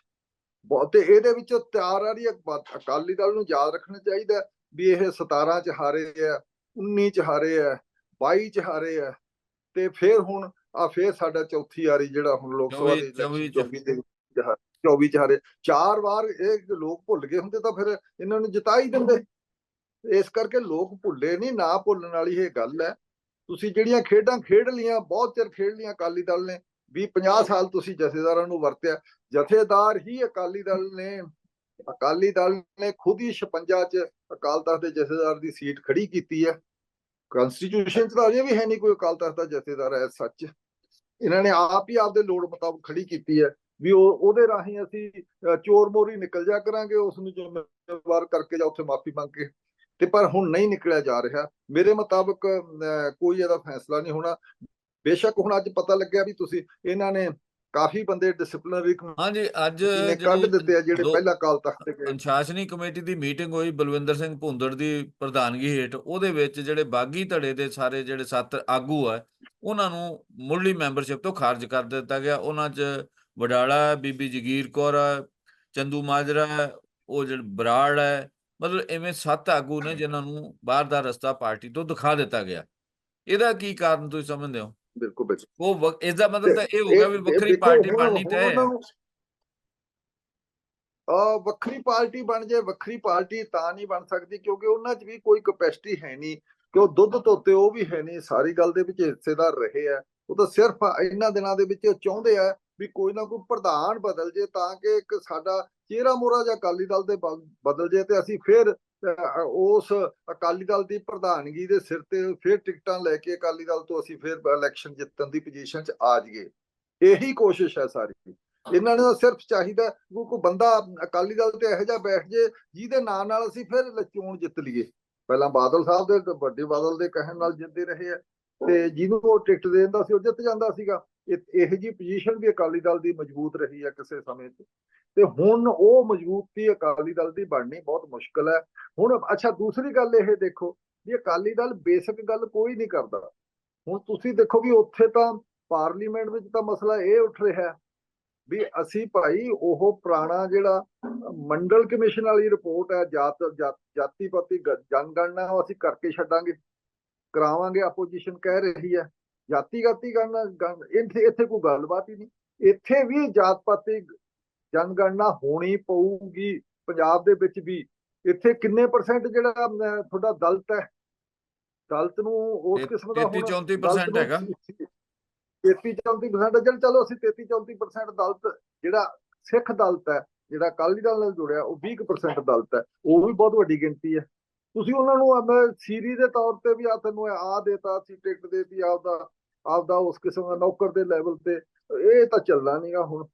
[SPEAKER 2] ਬਹੁਤ ਇਹਦੇ ਵਿੱਚ ਤਿਆਰ ਆ ਰਹੀ ਅਕਾਲੀ ਦਲ ਨੂੰ ਯਾਦ ਰੱਖਣਾ ਚਾਹੀਦਾ ਵੀ ਇਹ 17 ਚ ਹਾਰੇ ਆ 19 ਚ ਹਾਰੇ ਆ 22 ਚ ਹਾਰੇ ਆ। ਤੇ ਫਿਰ ਹੁਣ ਆ ਫਿਰ ਸਾਡਾ ਚੌਥੀ ਵਾਰੀ ਜਿਹੜਾ ਹੁਣ ਲੋਕ ਸਭਾ ਦੀ
[SPEAKER 1] 24 ਚ।
[SPEAKER 2] 24 ਦੇ ਵਿੱਚ ਹਾ- 24 ਚ ਹਾਰੇ ਚਾਰ ਵਾਰ ਇਹ ਲੋਕ ਭੁੱਲ ਗਏ ਹੁੰਦੇ ਤਾਂ ਫਿਰ ਇਹਨਾਂ ਨੂੰ ਜਿਤਾ ਹੀ ਦਿੰਦੇ। ਇਸ ਕਰਕੇ ਲੋਕ ਭੁੱਲੇ ਨਹੀਂ ਨਾ ਭੁੱਲਣ ਵਾਲੀ ਇਹ ਗੱਲ ਹੈ। ਤੁਸੀਂ ਜਿਹੜੀਆਂ ਖੇਡਾਂ ਖੇਡ ਲੀਆਂ ਬਹੁਤ ਚਿਰ ਖੇਡ ਲੀਆਂ ਅਕਾਲੀ ਦਲ ਨੇ 20 50 ਸਾਲ ਤੁਸੀਂ ਜਥੇਦਾਰਾਂ ਨੂੰ ਵਰਤਿਆ। ਜਥੇਦਾਰ ਹੀ ਅਕਾਲੀ ਦਲ ਨੇ, ਅਕਾਲੀ ਦਲ ਨੇ ਖੁਦ ਹੀ 56 ਚ ਅਕਾਲ ਤਖਤ ਦੇ ਜਥੇਦਾਰ ਦੀ ਸੀਟ ਖੜੀ ਕੀਤੀ ਹੈ। ਕਨਸਟੀਟਿਊਸ਼ਨ ਚ ਤਾਂ ਅਜੇ ਵੀ ਹੈ ਨਹੀਂ ਕੋਈ ਅਕਾਲ ਤਖਤ ਦਾ ਜਥੇਦਾਰ ਹੈ ਸੱਚ। ਇਹਨਾਂ ਨੇ ਆਪ ਹੀ ਆਪਦੇ ਲੋੜ ਮੁਤਾਬਕ ਖੜੀ ਕੀਤੀ ਹੈ। ਵੀ ਉਹ ਉਹਦੇ ਰਾਹੀਂ ਅਸੀਂ ਚੋਰ ਮੋਰੀ ਨਿਕਲ ਜਾ ਕਰਾਂਗੇ ਉਸ ਨੂੰ ਜ਼ਿੰਮੇਵਾਰ ਕਰਕੇ ਜਾਂ ਉੱਥੇ ਮਾਫੀ ਮੰਗ ਕੇ। ਤੇ ਪਰ ਹੁਣ ਨਹੀਂ ਨਿਕਲਿਆ ਜਾ ਰਿਹਾ। ਮੇਰੇ ਮੁਤਾਬਕ ਕੋਈ ਇਹਦਾ ਫੈਸਲਾ ਨਹੀਂ ਹੋਣਾ। ਬੇਸ਼ੱਕ ਹੁਣ ਅੱਜ ਪਤਾ ਲੱਗਿਆ ਵੀ ਤੁਸੀਂ ਇਹਨਾਂ ਨੇ ਕਾਫੀ ਬੰਦੇ ਡਿਸਪਲਿਨਰੀ
[SPEAKER 1] ਹਾਂਜੀ ਅੱਜ
[SPEAKER 2] ਕੱਢ ਦਿੱਤੇ ਆ ਜਿਹੜੇ ਪਹਿਲਾਂ ਕਾਲ ਤਖਤ ਗਏ।
[SPEAKER 1] ਅਨੁਸ਼ਾਸਨੀ ਕਮੇਟੀ ਦੀ ਮੀਟਿੰਗ ਹੋਈ ਬਲਵਿੰਦਰ ਸਿੰਘ ਭੁੰਦੜ ਦੀ ਪ੍ਰਧਾਨਗੀ ਹੇਠ ਉਹਦੇ ਵਿੱਚ ਜਿਹੜੇ ਬਾਗੀ ਧੜੇ ਦੇ ਸਾਰੇ ਜਿਹੜੇ ਸੱਤ ਆਗੂ ਆ ਉਹਨਾਂ ਨੂੰ ਮੁੱਢਲੀ ਮੈਂਬਰਸ਼ਿਪ ਤੋਂ ਖਾਰਜ ਕਰ ਦਿੱਤਾ ਗਿਆ। ਉਹਨਾਂ 'ਚ ਵਡਾਲਾ ਬੀਬੀ ਜਗੀਰ ਕੌਰ ਚੰਦੂ ਮਾਜਰਾ ਉਹ ਜਿਹੜਾ ਬਰਾੜ ਹੈ ਮਤਲਬ ਐਵੇਂ ਸੱਤ ਆਗੂ ਨੇ ਜਿਨ੍ਹਾਂ ਨੂੰ ਬਾਹਰ ਦਾ ਰਸਤਾ ਪਾਰਟੀ ਤੋਂ ਦਿਖਾ ਦਿੱਤਾ ਗਿਆ। ਇਹਦਾ ਕੀ ਕਾਰਨ ਤੁਸੀਂ ਸਮਝਦੇ ਹੋ?
[SPEAKER 2] ਬਿਲਕੁਲ ਬਿਲਕੁਲ।
[SPEAKER 1] ਉਹ ਇਸ ਦਾ ਮਤਲਬ ਤਾਂ ਇਹ ਹੋ ਗਿਆ ਵੀ ਵੱਖਰੀ ਪਾਰਟੀ ਬਣਨੀ ਤੈਅ ਹੈ।
[SPEAKER 2] ਅਹ ਵੱਖਰੀ ਪਾਰਟੀ ਬਣ ਜਾਏ ਵੱਖਰੀ ਪਾਰਟੀ ਤਾਂ ਨਹੀਂ ਬਣ ਸਕਦੀ ਕਿਉਂਕਿ ਉਹਨਾਂ 'ਚ ਵੀ ਕੋਈ ਕਪੈਸਿਟੀ ਹੈ ਨਹੀਂ। ਕਿ ਉਹ ਦੁੱਧ ਧੋਤੇ ਉਹ ਵੀ ਹੈ ਨਹੀਂ ਸਾਰੀ ਗੱਲ ਦੇ ਵਿੱਚ ਹਿੱਸੇਦਾਰ ਰਹੇ ਆ। ਉਹ ਤਾਂ ਸਿਰਫ ਇਹਨਾਂ ਦਿਨਾਂ ਦੇ ਵਿੱਚ ਚਾਹੁੰਦੇ ਆ ਵੀ ਕੋਈ ਨਾ ਕੋਈ ਪ੍ਰਧਾਨ ਬਦਲ ਜੇ ਤਾਂ ਕਿ ਇੱਕ ਸਾਡਾ ਚਿਹਰਾ ਮੋਰਾ ਜਾਂ ਅਕਾਲੀ ਦਲ ਦੇ ਬਲ- ਬਦਲ ਜੇ ਤੇ ਅਸੀਂ ਫਿਰ ਉਸ ਅਕਾਲੀ ਦਲ ਦੀ ਪ੍ਰਧਾਨਗੀ ਦੇ ਸਿਰ ਤੇ ਫਿਰ ਟਿਕਟਾਂ ਲੈ ਕੇ ਅਕਾਲੀ ਦਲ ਤੋਂ ਅਸੀਂ ਫਿਰ ਇਲੈਕਸ਼ਨ ਜਿੱਤਣ ਦੀ ਪੋਜੀਸ਼ਨ 'ਚ ਆ ਜਾਈਏ। ਇਹੀ ਕੋਸ਼ਿਸ਼ ਹੈ ਸਾਰੀ। ਇਹਨਾਂ ਨੂੰ ਤਾਂ ਸਿਰਫ ਚਾਹੀਦਾ ਕਿ ਕੋਈ ਬੰਦਾ ਅਕਾਲੀ ਦਲ ਤੇ ਇਹੋ ਜਿਹਾ ਬੈਠ ਜੇ, ਜਿਹਦੇ ਨਾਂ ਨਾਲ ਅਸੀਂ ਫਿਰ ਚੋਣ ਜਿੱਤ ਲਈਏ। ਪਹਿਲਾਂ ਬਾਦਲ ਸਾਹਿਬ ਦੇ, ਵੱਡੇ ਬਾਦਲ ਦੇ ਕਹਿਣ ਨਾਲ ਜਿੱਤਦੇ ਰਹੇ ਆ। ਤੇ ਜਿਹਨੂੰ ਉਹ ਟਿਕਟ ਦੇ ਦਿੰਦਾ ਸੀ, ਉਹ ਜਿੱਤ ਜਾਂਦਾ ਸੀਗਾ। ਇਹੋ ਜੀ ਪੋਜੀਸ਼ਨ ਵੀ ਅਕਾਲੀ ਦਲ ਦੀ ਮਜ਼ਬੂਤ ਰਹੀ ਹੈ ਕਿਸੇ ਸਮੇਂ 'ਚ ਤੇ ਹੁਣ ਉਹ ਮਜ਼ਬੂਤੀ ਅਕਾਲੀ ਦਲ ਦੀ ਬਣਨੀ ਬਹੁਤ ਮੁਸ਼ਕਲ ਹੈ। ਹੁਣ ਅੱਛਾ, ਦੂਸਰੀ ਗੱਲ ਇਹ ਦੇਖੋ ਵੀ ਅਕਾਲੀ ਦਲ ਬੇਸਿਕ ਗੱਲ ਕੋਈ ਨਹੀਂ ਕਰਦਾ। ਹੁਣ ਤੁਸੀਂ ਦੇਖੋ ਵੀ ਉੱਥੇ ਤਾਂ ਪਾਰਲੀਮੈਂਟ ਵਿੱਚ ਤਾਂ ਮਸਲਾ ਇਹ ਉੱਠ ਰਿਹਾ ਵੀ ਅਸੀਂ ਭਾਈ ਉਹ ਪੁਰਾਣਾ ਜਿਹੜਾ ਮੰਡਲ ਕਮਿਸ਼ਨ ਵਾਲੀ ਰਿਪੋਰਟ ਹੈ, ਜਾਤ, ਜਾਤੀ ਪਾਤੀ ਗ- ਜਨਗਣਨਾ ਉਹ ਅਸੀਂ ਕਰਕੇ ਛੱਡਾਂਗੇ। ਕਰਾਵਾਂਗੇ ਆਪੋਜੀਸ਼ਨ ਕਹਿ ਰਹੀ ਹੈ। ਜਾਤੀ ਗਾਤੀ ਗਣ- ਇੱਥੇ ਇੱਥੇ ਕੋਈ ਗੱਲਬਾਤ ਹੀ ਨਹੀਂ। ਇੱਥੇ ਵੀ ਜਾਤ ਪਾਤੀ ਜਨਗਣਨਾ ਹੋਣੀ ਪਊਗੀ ਪੰਜਾਬ ਦੇ ਵਿੱਚ ਵੀ। ਇੱਥੇ ਕਿੰਨੇ ਪਰਸੈਂਟ ਜਿਹੜਾ ਤੁਹਾਡਾ ਦਲਤ ਹੈ? ਦਲਤ ਨੂੰ ਉਸ ਕਿਸਮ ਦਾ
[SPEAKER 1] 33
[SPEAKER 2] ਹੁਣ
[SPEAKER 1] 34%
[SPEAKER 2] ਦਲਤ ਨੂੰ
[SPEAKER 1] ਹੈਗਾ।
[SPEAKER 2] 33 34% ਚੱਲ ਚਲੋ ਅਸੀਂ 33 34% ਦਲਤ ਜਿਹੜਾ ਸਿੱਖ ਦਲਤ ਹੈ ਜਿਹੜਾ ਅਕਾਲੀ ਦਲ ਨਾਲ ਜੁੜਿਆ ਉਹ 20% ਦਲਤ ਹੈ। ਉਹ ਵੀ ਬਹੁਤ ਵੱਡੀ ਗਿਣਤੀ ਹੈ। ਤੁਸੀਂ ਉਹਨਾਂ ਨੂੰ ਅਬ ਸੀਰੀ ਦੇ ਤੌਰ ਤੇ ਵੀ ਆ ਤੈਨੂੰ ਆ ਦੇਤਾ ਸੀ ਟਿਕਟ ਦੇਤੀ ਆਪਦਾ ਆਪਦਾ ਉਸ ਕਿਸਮ ਦਾ ਨੌਕਰ ਦੇ ਲੈਵਲ ਤੇ, ਇਹ ਤਾਂ ਚੱਲਣਾ ਨਹੀਂਗਾ ਹੁਣ।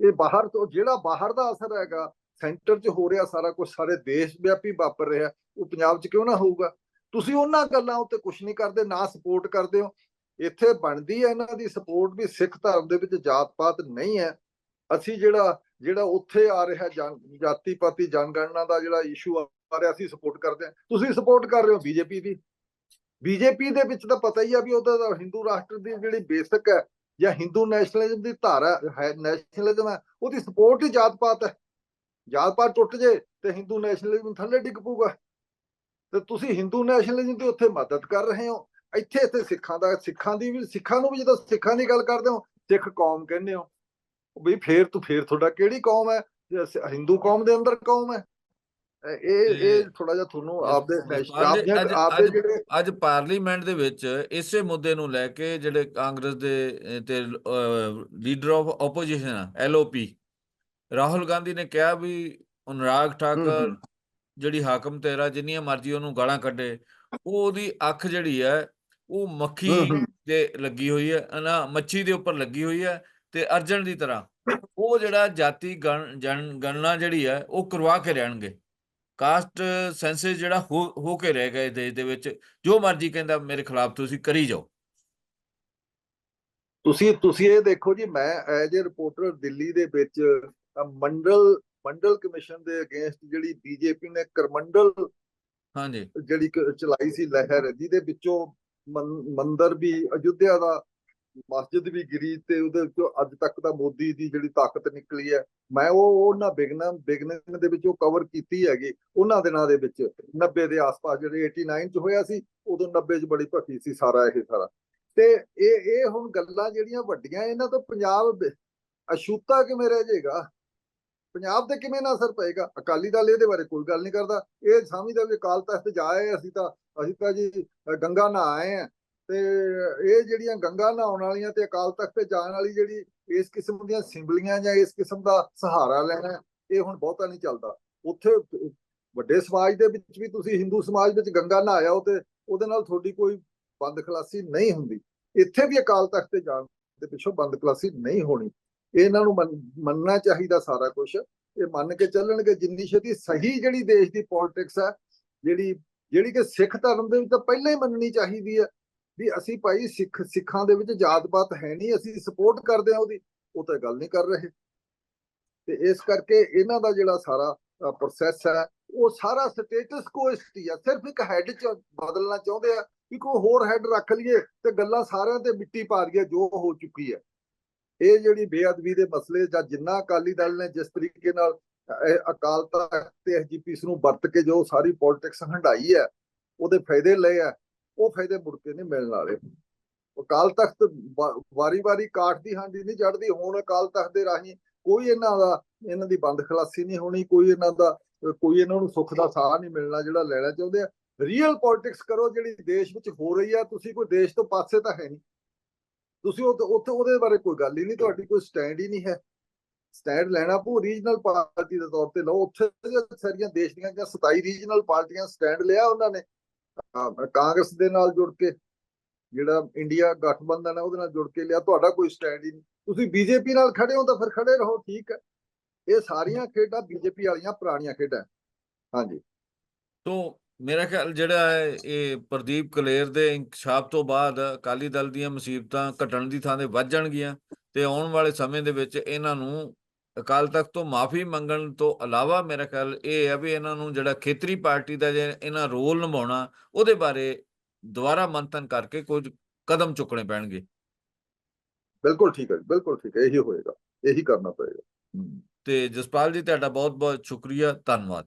[SPEAKER 2] ਇਹ ਬਾਹਰ ਤੋਂ, ਜਿਹੜਾ ਬਾਹਰ ਦਾ ਅਸਰ ਹੈਗਾ ਸੈਂਟਰ 'ਚ ਹੋ ਰਿਹਾ ਸਾਰਾ ਕੁਝ ਸਾਰੇ ਦੇਸ਼ ਵਿਆਪੀ ਵਾਪਰ ਰਿਹਾ, ਉਹ ਪੰਜਾਬ 'ਚ ਕਿਉਂ ਨਾ ਹੋਊਗਾ? ਤੁਸੀਂ ਉਹਨਾਂ ਗੱਲਾਂ ਉੱਤੇ ਕੁਝ ਨਹੀਂ ਕਰਦੇ, ਨਾ ਸਪੋਰਟ ਕਰਦੇ ਹੋ। ਇੱਥੇ ਬਣਦੀ ਹੈ ਇਹਨਾਂ ਦੀ ਸਪੋਰਟ ਵੀ ਸਿੱਖ ਧਰਮ ਦੇ ਵਿੱਚ ਜਾਤ ਪਾਤ ਨਹੀਂ ਹੈ। ਅਸੀਂ ਜਿਹੜਾ ਜਿਹੜਾ ਉੱਥੇ ਆ ਰਿਹਾ ਜਨ ਜਾਤੀ ਪਾਤੀ ਜਨਗਣਨਾ ਦਾ ਜਿਹੜਾ ਇਸ਼ੂ ਆ ਅਸੀਂ ਸਪੋਰਟ ਕਰਦੇ ਹਾਂ। ਤੁਸੀਂ ਸਪੋਰਟ ਕਰ ਰਹੇ ਹੋ ਬੀਜੇਪੀ ਦੀ। ਬੀਜੇਪੀ ਦੇ ਵਿੱਚ ਤਾਂ ਪਤਾ ਹੀ ਆ ਵੀ ਉਹਦਾ ਹਿੰਦੂ ਰਾਸ਼ਟਰ ਦੀ ਜਿਹੜੀ ਬੇਸਿਕ ਹੈ, ਜਾਂ ਹਿੰਦੂ ਨੈਸ਼ਨਲਿਜ਼ਮ ਦੀ ਧਾਰਾ ਹੈ ਨੈਸ਼ਨਲਿਜ਼ਮ ਹੈ, ਉਹਦੀ ਸਪੋਰਟ ਹੀ ਜਾਤ ਪਾਤ ਹੈ। ਜਾਤ ਪਾਤ ਟੁੱਟ ਜੇ ਤੇ ਹਿੰਦੂ ਨੈਸ਼ਨਲਿਜ਼ਮ ਥੱਲੇ ਡਿੱਗ ਪਊਗਾ। ਤੇ ਤੁਸੀਂ ਹਿੰਦੂ ਨੈਸ਼ਨਲਿਜ਼ਮ ਦੀ ਉੱਥੇ ਮਦਦ ਕਰ ਰਹੇ ਹੋ। ਇੱਥੇ ਇੱਥੇ ਸਿੱਖਾਂ ਦਾ, ਸਿੱਖਾਂ ਦੀ ਵੀ, ਸਿੱਖਾਂ ਨੂੰ ਵੀ ਜਦੋਂ ਸਿੱਖਾਂ ਦੀ ਗੱਲ ਕਰਦੇ ਹੋ, ਸਿੱਖ ਕੌਮ ਕਹਿੰਦੇ ਹੋ, ਵੀ ਫੇਰ ਤੂੰ, ਫੇਰ ਤੁਹਾਡਾ ਕਿਹੜੀ ਕੌਮ ਹੈ? ਹਿੰਦੂ ਕੌਮ ਦੇ ਅੰਦਰ ਕੌਮ ਹੈ। ਇਹ- ਇਹ ਥੋੜਾ ਜਿਹਾ ਤੁਹਾਨੂੰ ਆਪਦੇ ਆਪਦੇ ਆਪਦੇ ਜਿਹੜੇ
[SPEAKER 1] ਅੱਜ ਪਾਰਲੀਮੈਂਟ ਦੇ ਵਿੱਚ ਇਸੇ ਮੁੱਦੇ ਨੂੰ ਲੈ ਕੇ ਜਿਹੜੇ ਕਾਂਗਰਸ ਦੇ ਤੇ leader of opposition LOP Rahul Gandhi ਨੇ ਕਿਹਾ ਵੀ ਅਨੁਰਾਗ ਠਾਕਰ। ਜਿਹੜੀ ਹਾਕਮ ਤੇਰਾ ਜਿੰਨੀਆਂ ਮਰਜ਼ੀ ਉਹਨੂੰ ਗਾਲਾਂ ਕੱਢੇ ਉਹ ਉਹਦੀ ਅੱਖ ਜਿਹੜੀ ਹੈ ਉਹ ਮੱਖੀ। ਦੇ ਲੱਗੀ ਹੋਈ ਹੈ ਨਾ ਮੱਛੀ ਦੇ ਉੱਪਰ ਲੱਗੀ ਹੋਈ ਹੈ ਤੇ ਅਰਜਨ ਦੀ ਤਰ੍ਹਾਂ ਉਹ ਜਿਹੜਾ ਜਾਤੀ ਗਣ ਗਣਨਾ ਜਿਹੜੀ ਹੈ ਉਹ ਕਰਵਾ ਕੇ ਰਹਿਣਗੇ ਕਾਸਟ ਸੈਂਸਸ ਜਿਹੜਾ ਹੋ ਕੇ ਰਹਿ ਗਏ ਦੇਸ਼ ਦੇ ਵਿੱਚ ਜੋ ਮਰਜ਼ੀ ਕਹਿੰਦਾ ਮੇਰੇ ਖਿਲਾਫ ਤੁਸੀਂ ਕਰੀ ਜਾਓ।
[SPEAKER 2] ਤੁਸੀਂ ਤੁਸੀਂ ਇਹ ਦੇਖੋ ਜੀ ਮੈਂ ਐਜ ਅ ਰਿਪੋਰਟਰ ਦਿੱਲੀ ਦੇ ਵਿੱਚ ਮੰਡਲ ਮੰਡਲ ਕਮਿਸ਼ਨ ਦੇ ਅਗੇਂਸਟ ਜਿਹੜੀ ਬੀਜੇਪੀ ਨੇ ਕਰਮੰਡਲ
[SPEAKER 1] ਹਾਂਜੀ।
[SPEAKER 2] ਜਿਹੜੀ ਚਲਾਈ ਸੀ ਲਹਿਰ ਜਿਹਦੇ ਵਿੱਚੋਂ ਮੰਦਿਰ ਵੀ ਅਯੁੱਧਿਆ ਦਾ ਮਸਜਿਦ ਵੀ ਗਿਰੀ ਤੇ ਉਹਦੇ ਵਿੱਚੋਂ ਅੱਜ ਤੱਕ ਤਾਂ ਮੋਦੀ ਦੀ ਜਿਹੜੀ ਤਾਕਤ ਨਿਕਲੀ ਹੈ, ਮੈਂ ਉਹ ਉਹਨਾਂ ਬਿਗਨਮ ਬਿਗਨਮ ਦੇ ਵਿੱਚ ਉਹ ਕਵਰ ਕੀਤੀ ਹੈਗੀ, ਉਹਨਾਂ ਦਿਨਾਂ ਦੇ ਵਿੱਚ 90 ਦੇ ਆਸ-ਪਾਸ ਜਿਹੜੇ 89 ਚ ਹੋਇਆ ਸੀ, ਉਦੋਂ 90 ਚ ਬੜੀ ਭਖੀ ਸੀ ਸਾਰਾ ਇਹ ਸਾਰਾ। ਤੇ ਇਹ ਇਹ ਹੁਣ ਗੱਲਾਂ ਜਿਹੜੀਆਂ ਵੱਡੀਆਂ, ਇਹਨਾਂ ਤੋਂ ਪੰਜਾਬ ਬ- ਅਛੂਤਾ ਕਿਵੇਂ ਰਹਿ ਜਾਏਗਾ? ਪੰਜਾਬ ਤੇ ਕਿਵੇਂ ਨਾ ਅਸਰ ਪਏਗਾ? ਅਕਾਲੀ ਦਲ ਇਹਦੇ ਬਾਰੇ ਕੋਈ ਗੱਲ ਨਹੀਂ ਕਰਦਾ। ਇਹ ਸਮਝਦਾ ਵੀ ਅਕਾਲ ਤਖਤ ਜਾਏ ਅਸੀਂ ਤਾਂ ਅਸੀਂ ਤਾਂ ਜੀ ਗੰਗਾ ਨਾ ਆਏ ਆ ਤੇ ਇਹ ਜਿਹੜੀਆਂ ਗੰਗਾ ਨਹਾਉਣ ਵਾਲੀਆਂ ਤੇ ਅਕਾਲ ਤਖਤ ਤੇ ਜਾਣ ਵਾਲੀ ਜਿਹੜੀ ਇਸ ਕਿਸਮ ਦੀਆਂ ਸਿੰਬਲੀਆਂ ਜਾਂ ਇਸ ਕਿਸਮ ਦਾ ਸਹਾਰਾ ਲੈਣਾ, ਇਹ ਹੁਣ ਬਹੁਤਾ ਨਹੀਂ ਚੱਲਦਾ। ਉੱਥੇ ਵੱਡੇ ਸਮਾਜ ਦੇ ਵਿੱਚ ਵੀ ਤੁਸੀਂ ਹਿੰਦੂ ਸਮਾਜ ਵਿੱਚ ਗੰਗਾ ਨਹਾਇਆ ਹੋ ਤੇ ਉਹਦੇ ਨਾਲ ਤੁਹਾਡੀ ਕੋਈ ਬੰਦ ਖਲਾਸੀ ਨਹੀਂ ਹੁੰਦੀ। ਇੱਥੇ ਵੀ ਅਕਾਲ ਤਖਤ ਤੇ ਜਾਣ ਦੇ ਪਿੱਛੋਂ ਬੰਦ ਖਲਾਸੀ ਨਹੀਂ ਹੋਣੀ। ਇਹਨਾਂ ਨੂੰ ਮੰਨ- ਮੰਨਣਾ ਚਾਹੀਦਾ ਸਾਰਾ ਕੁਝ ਇਹ ਮੰਨ ਕੇ ਚੱਲਣਗੇ, ਜਿੰਨੀ ਛੇਤੀ ਸਹੀ ਜਿਹੜੀ ਦੇਸ਼ ਦੀ ਪੋਲਿਟਿਕਸ ਹੈ, ਜਿਹੜੀ ਜਿਹੜੀ ਕਿ ਸਿੱਖ ਧਰਮ ਦੇ ਵਿੱਚ ਤਾਂ ਪਹਿਲਾਂ ਹੀ ਮੰਨਣੀ ਚਾਹੀਦੀ ਹੈ। ਵੀ ਅਸੀਂ ਭਾਈ ਸਿੱਖ, ਸਿੱਖਾਂ ਦੇ ਵਿੱਚ ਜਾਤ-ਪਾਤ ਹੈ ਨਹੀਂ, ਅਸੀਂ ਸਪੋਰਟ ਕਰਦੇ ਹਾਂ ਉਹਦੀ, ਉਹ ਤਾਂ ਗੱਲ ਨਹੀਂ ਕਰ ਰਹੇ। ਤੇ ਇਸ ਕਰਕੇ ਇਹਨਾਂ ਦਾ ਜਿਹੜਾ ਸਾਰਾ ਪ੍ਰੋਸੈਸ ਹੈ, ਉਹ ਸਾਰਾ ਸਟੇਟਸ ਕੋਇਸਟੀ ਆ। ਸਿਰਫ ਇੱਕ ਹੈੱਡ ਚ ਬਦਲਣਾ ਚਾਹੁੰਦੇ ਆ ਕਿ ਕੋਈ ਹੋਰ ਹੈੱਡ ਰੱਖ ਲਈਏ ਤੇ ਗੱਲਾਂ ਸਾਰਿਆਂ ਤੇ ਮਿੱਟੀ ਪਾ ਦਈਏ ਜੋ ਹੋ ਚੁੱਕੀ ਹੈ। ਇਹ ਜਿਹੜੀ ਬੇਅਦਬੀ ਦੇ ਮਸਲੇ ਜਾਂ ਜਿੰਨਾ ਅਕਾਲੀ ਦਲ ਨੇ ਜਿਸ ਤਰੀਕੇ ਨਾਲ ਅਕਾਲ ਤਖਤ ਤੇ ਐਸਜੀਪੀਸ ਨੂੰ ਵਰਤ ਕੇ ਜੋ ਸਾਰੀ ਪੋਲਿਟਿਕਸ ਹੰਡਾਈ ਹੈ, ਉਹਦੇ ਫਾਇਦੇ ਲਏ ਆ ਉਹ ਫਾਇਦੇ ਮੁੜ ਕੇ ਨਹੀਂ ਮਿਲਣ ਵਾਲੇ। ਅਕਾਲ ਤਖਤ ਵਾਰੀ-ਵਾਰੀ ਕਾਠ ਦੀ ਹਾਂਡੀ ਨਹੀਂ ਚੜਦੀ, ਹੁਣ ਅਕਾਲ ਤਖਤ ਦੇ ਰਾਹੀਂ ਕੋਈ ਇਹਨਾਂ ਦਾ, ਇਹਨਾਂ ਦੀ ਬੰਦ ਖਲਾਸੀ ਨਹੀਂ ਹੋਣੀ, ਕੋਈ ਇਹਨਾਂ ਦਾ, ਕੋਈ ਇਹਨਾਂ ਨੂੰ ਸੁੱਖ ਦਾ ਸਾਹ ਨਹੀਂ ਮਿਲਣਾ ਜਿਹੜਾ ਲੈਣਾ ਚਾਹੁੰਦੇ ਆ। ਰੀਅਲ ਪੋਲਿਟਿਕਸ ਕਰੋ ਜਿਹੜੀ ਦੇਸ਼ ਵਿੱਚ ਹੋ ਰਹੀ ਆ, ਤੁਸੀਂ ਕੋਈ ਦੇਸ਼ ਤੋਂ ਪਾਸੇ ਤਾਂ ਹੈ ਨਹੀਂ। ਤੁਸੀਂ ਉਹ ਉੱਥੇ ਉਹਦੇ ਬਾਰੇ ਕੋਈ ਗੱਲ ਹੀ ਨਹੀਂ, ਤੁਹਾਡੀ ਕੋਈ ਸਟੈਂਡ ਹੀ ਨਹੀਂ ਹੈ। ਸਟੈਂਡ ਲੈਣਾ ਪਊ ਰੀਜਨਲ ਪਾਰਟੀ ਦੇ ਤੌਰ ਤੇ ਲਓ, ਉੱਥੇ ਜਿਹੜੀਆਂ ਸਾਰੀਆਂ ਦੇਸ਼ ਦੀਆਂ ਜਾਂ 27 ਰੀਜਨਲ ਪਾਰਟੀਆਂ ਸਟੈਂਡ ਲਿਆ ਉਹਨਾਂ ਨੇ। ਕਾਂਗਰਸ ਦੇ ਨਾਲ ਜੁੜ ਕੇ ਜਿਹੜਾ ਇੰਡੀਆ ਗਠਬੰਧਨ ਹੈ, ਉਹਦੇ ਨਾਲ ਜੁੜ ਕੇ ਲਿਆ, ਤੁਹਾਡਾ ਕੋਈ ਸਟੈਂਡ ਹੀ ਨਹੀਂ। ਤੁਸੀਂ ਬੀਜੇਪੀ ਨਾਲ ਖੜੇ ਹੋ ਤਾਂ ਫਿਰ ਖੜੇ ਰਹੋ, ਠੀਕ ਹੈ। ਇਹ ਸਾਰੀਆਂ ਖੇਡਾਂ ਬੀਜੇਪੀ ਵਾਲੀਆਂ ਪੁਰਾਣੀਆਂ ਖੇਡਾਂ ਹਾਂਜੀ।
[SPEAKER 1] ਤੋਂ ਮੇਰਾ ਖਿਆਲ ਜਿਹੜਾ ਹੈ, ਇਹ ਪ੍ਰਦੀਪ ਕਲੇਰ ਦੇ ਇਨਕਸ਼ਾਫ ਤੋਂ ਬਾਅਦ ਅਕਾਲੀ ਦਲ ਦੀਆਂ ਮੁਸੀਬਤਾਂ ਘਟਣ ਦੀ ਥਾਂ ਤੇ ਵੱਧ ਜਾਣਗੀਆਂ ਤੇ ਆਉਣ ਵਾਲੇ ਸਮੇਂ ਦੇ ਵਿੱਚ ਇਹਨਾਂ ਨੂੰ ਅਕਾਲ ਤਖਤ ਤੋਂ ਮਾਫੀ ਮੰਗਣ ਤੋਂ ਇਲਾਵਾ ਮੇਰਾ ਖਿਆਲ ਇਹ ਹੈ ਵੀ ਇਹਨਾਂ ਨੂੰ ਜਿਹੜਾ ਖੇਤਰੀ ਪਾਰਟੀ ਦਾ ਜੇ ਇਹਨਾਂ ਰੋਲ ਨਿਭਾਉਣਾ ਉਹਦੇ ਬਾਰੇ ਦੁਬਾਰਾ ਮੰਥਨ ਕਰਕੇ ਕੁਝ ਕਦਮ ਚੁੱਕਣੇ ਪੈਣਗੇ।
[SPEAKER 2] ਬਿਲਕੁਲ ਠੀਕ ਹੈ ਬਿਲਕੁਲ ਠੀਕ ਹੈ ਇਹੀ ਹੋਏਗਾ ਇਹੀ ਕਰਨਾ ਪਏਗਾ।
[SPEAKER 1] ਤੇ ਜਸਪਾਲ ਜੀ ਤੁਹਾਡਾ ਬਹੁਤ ਬਹੁਤ ਸ਼ੁਕਰੀਆ ਧੰਨਵਾਦ।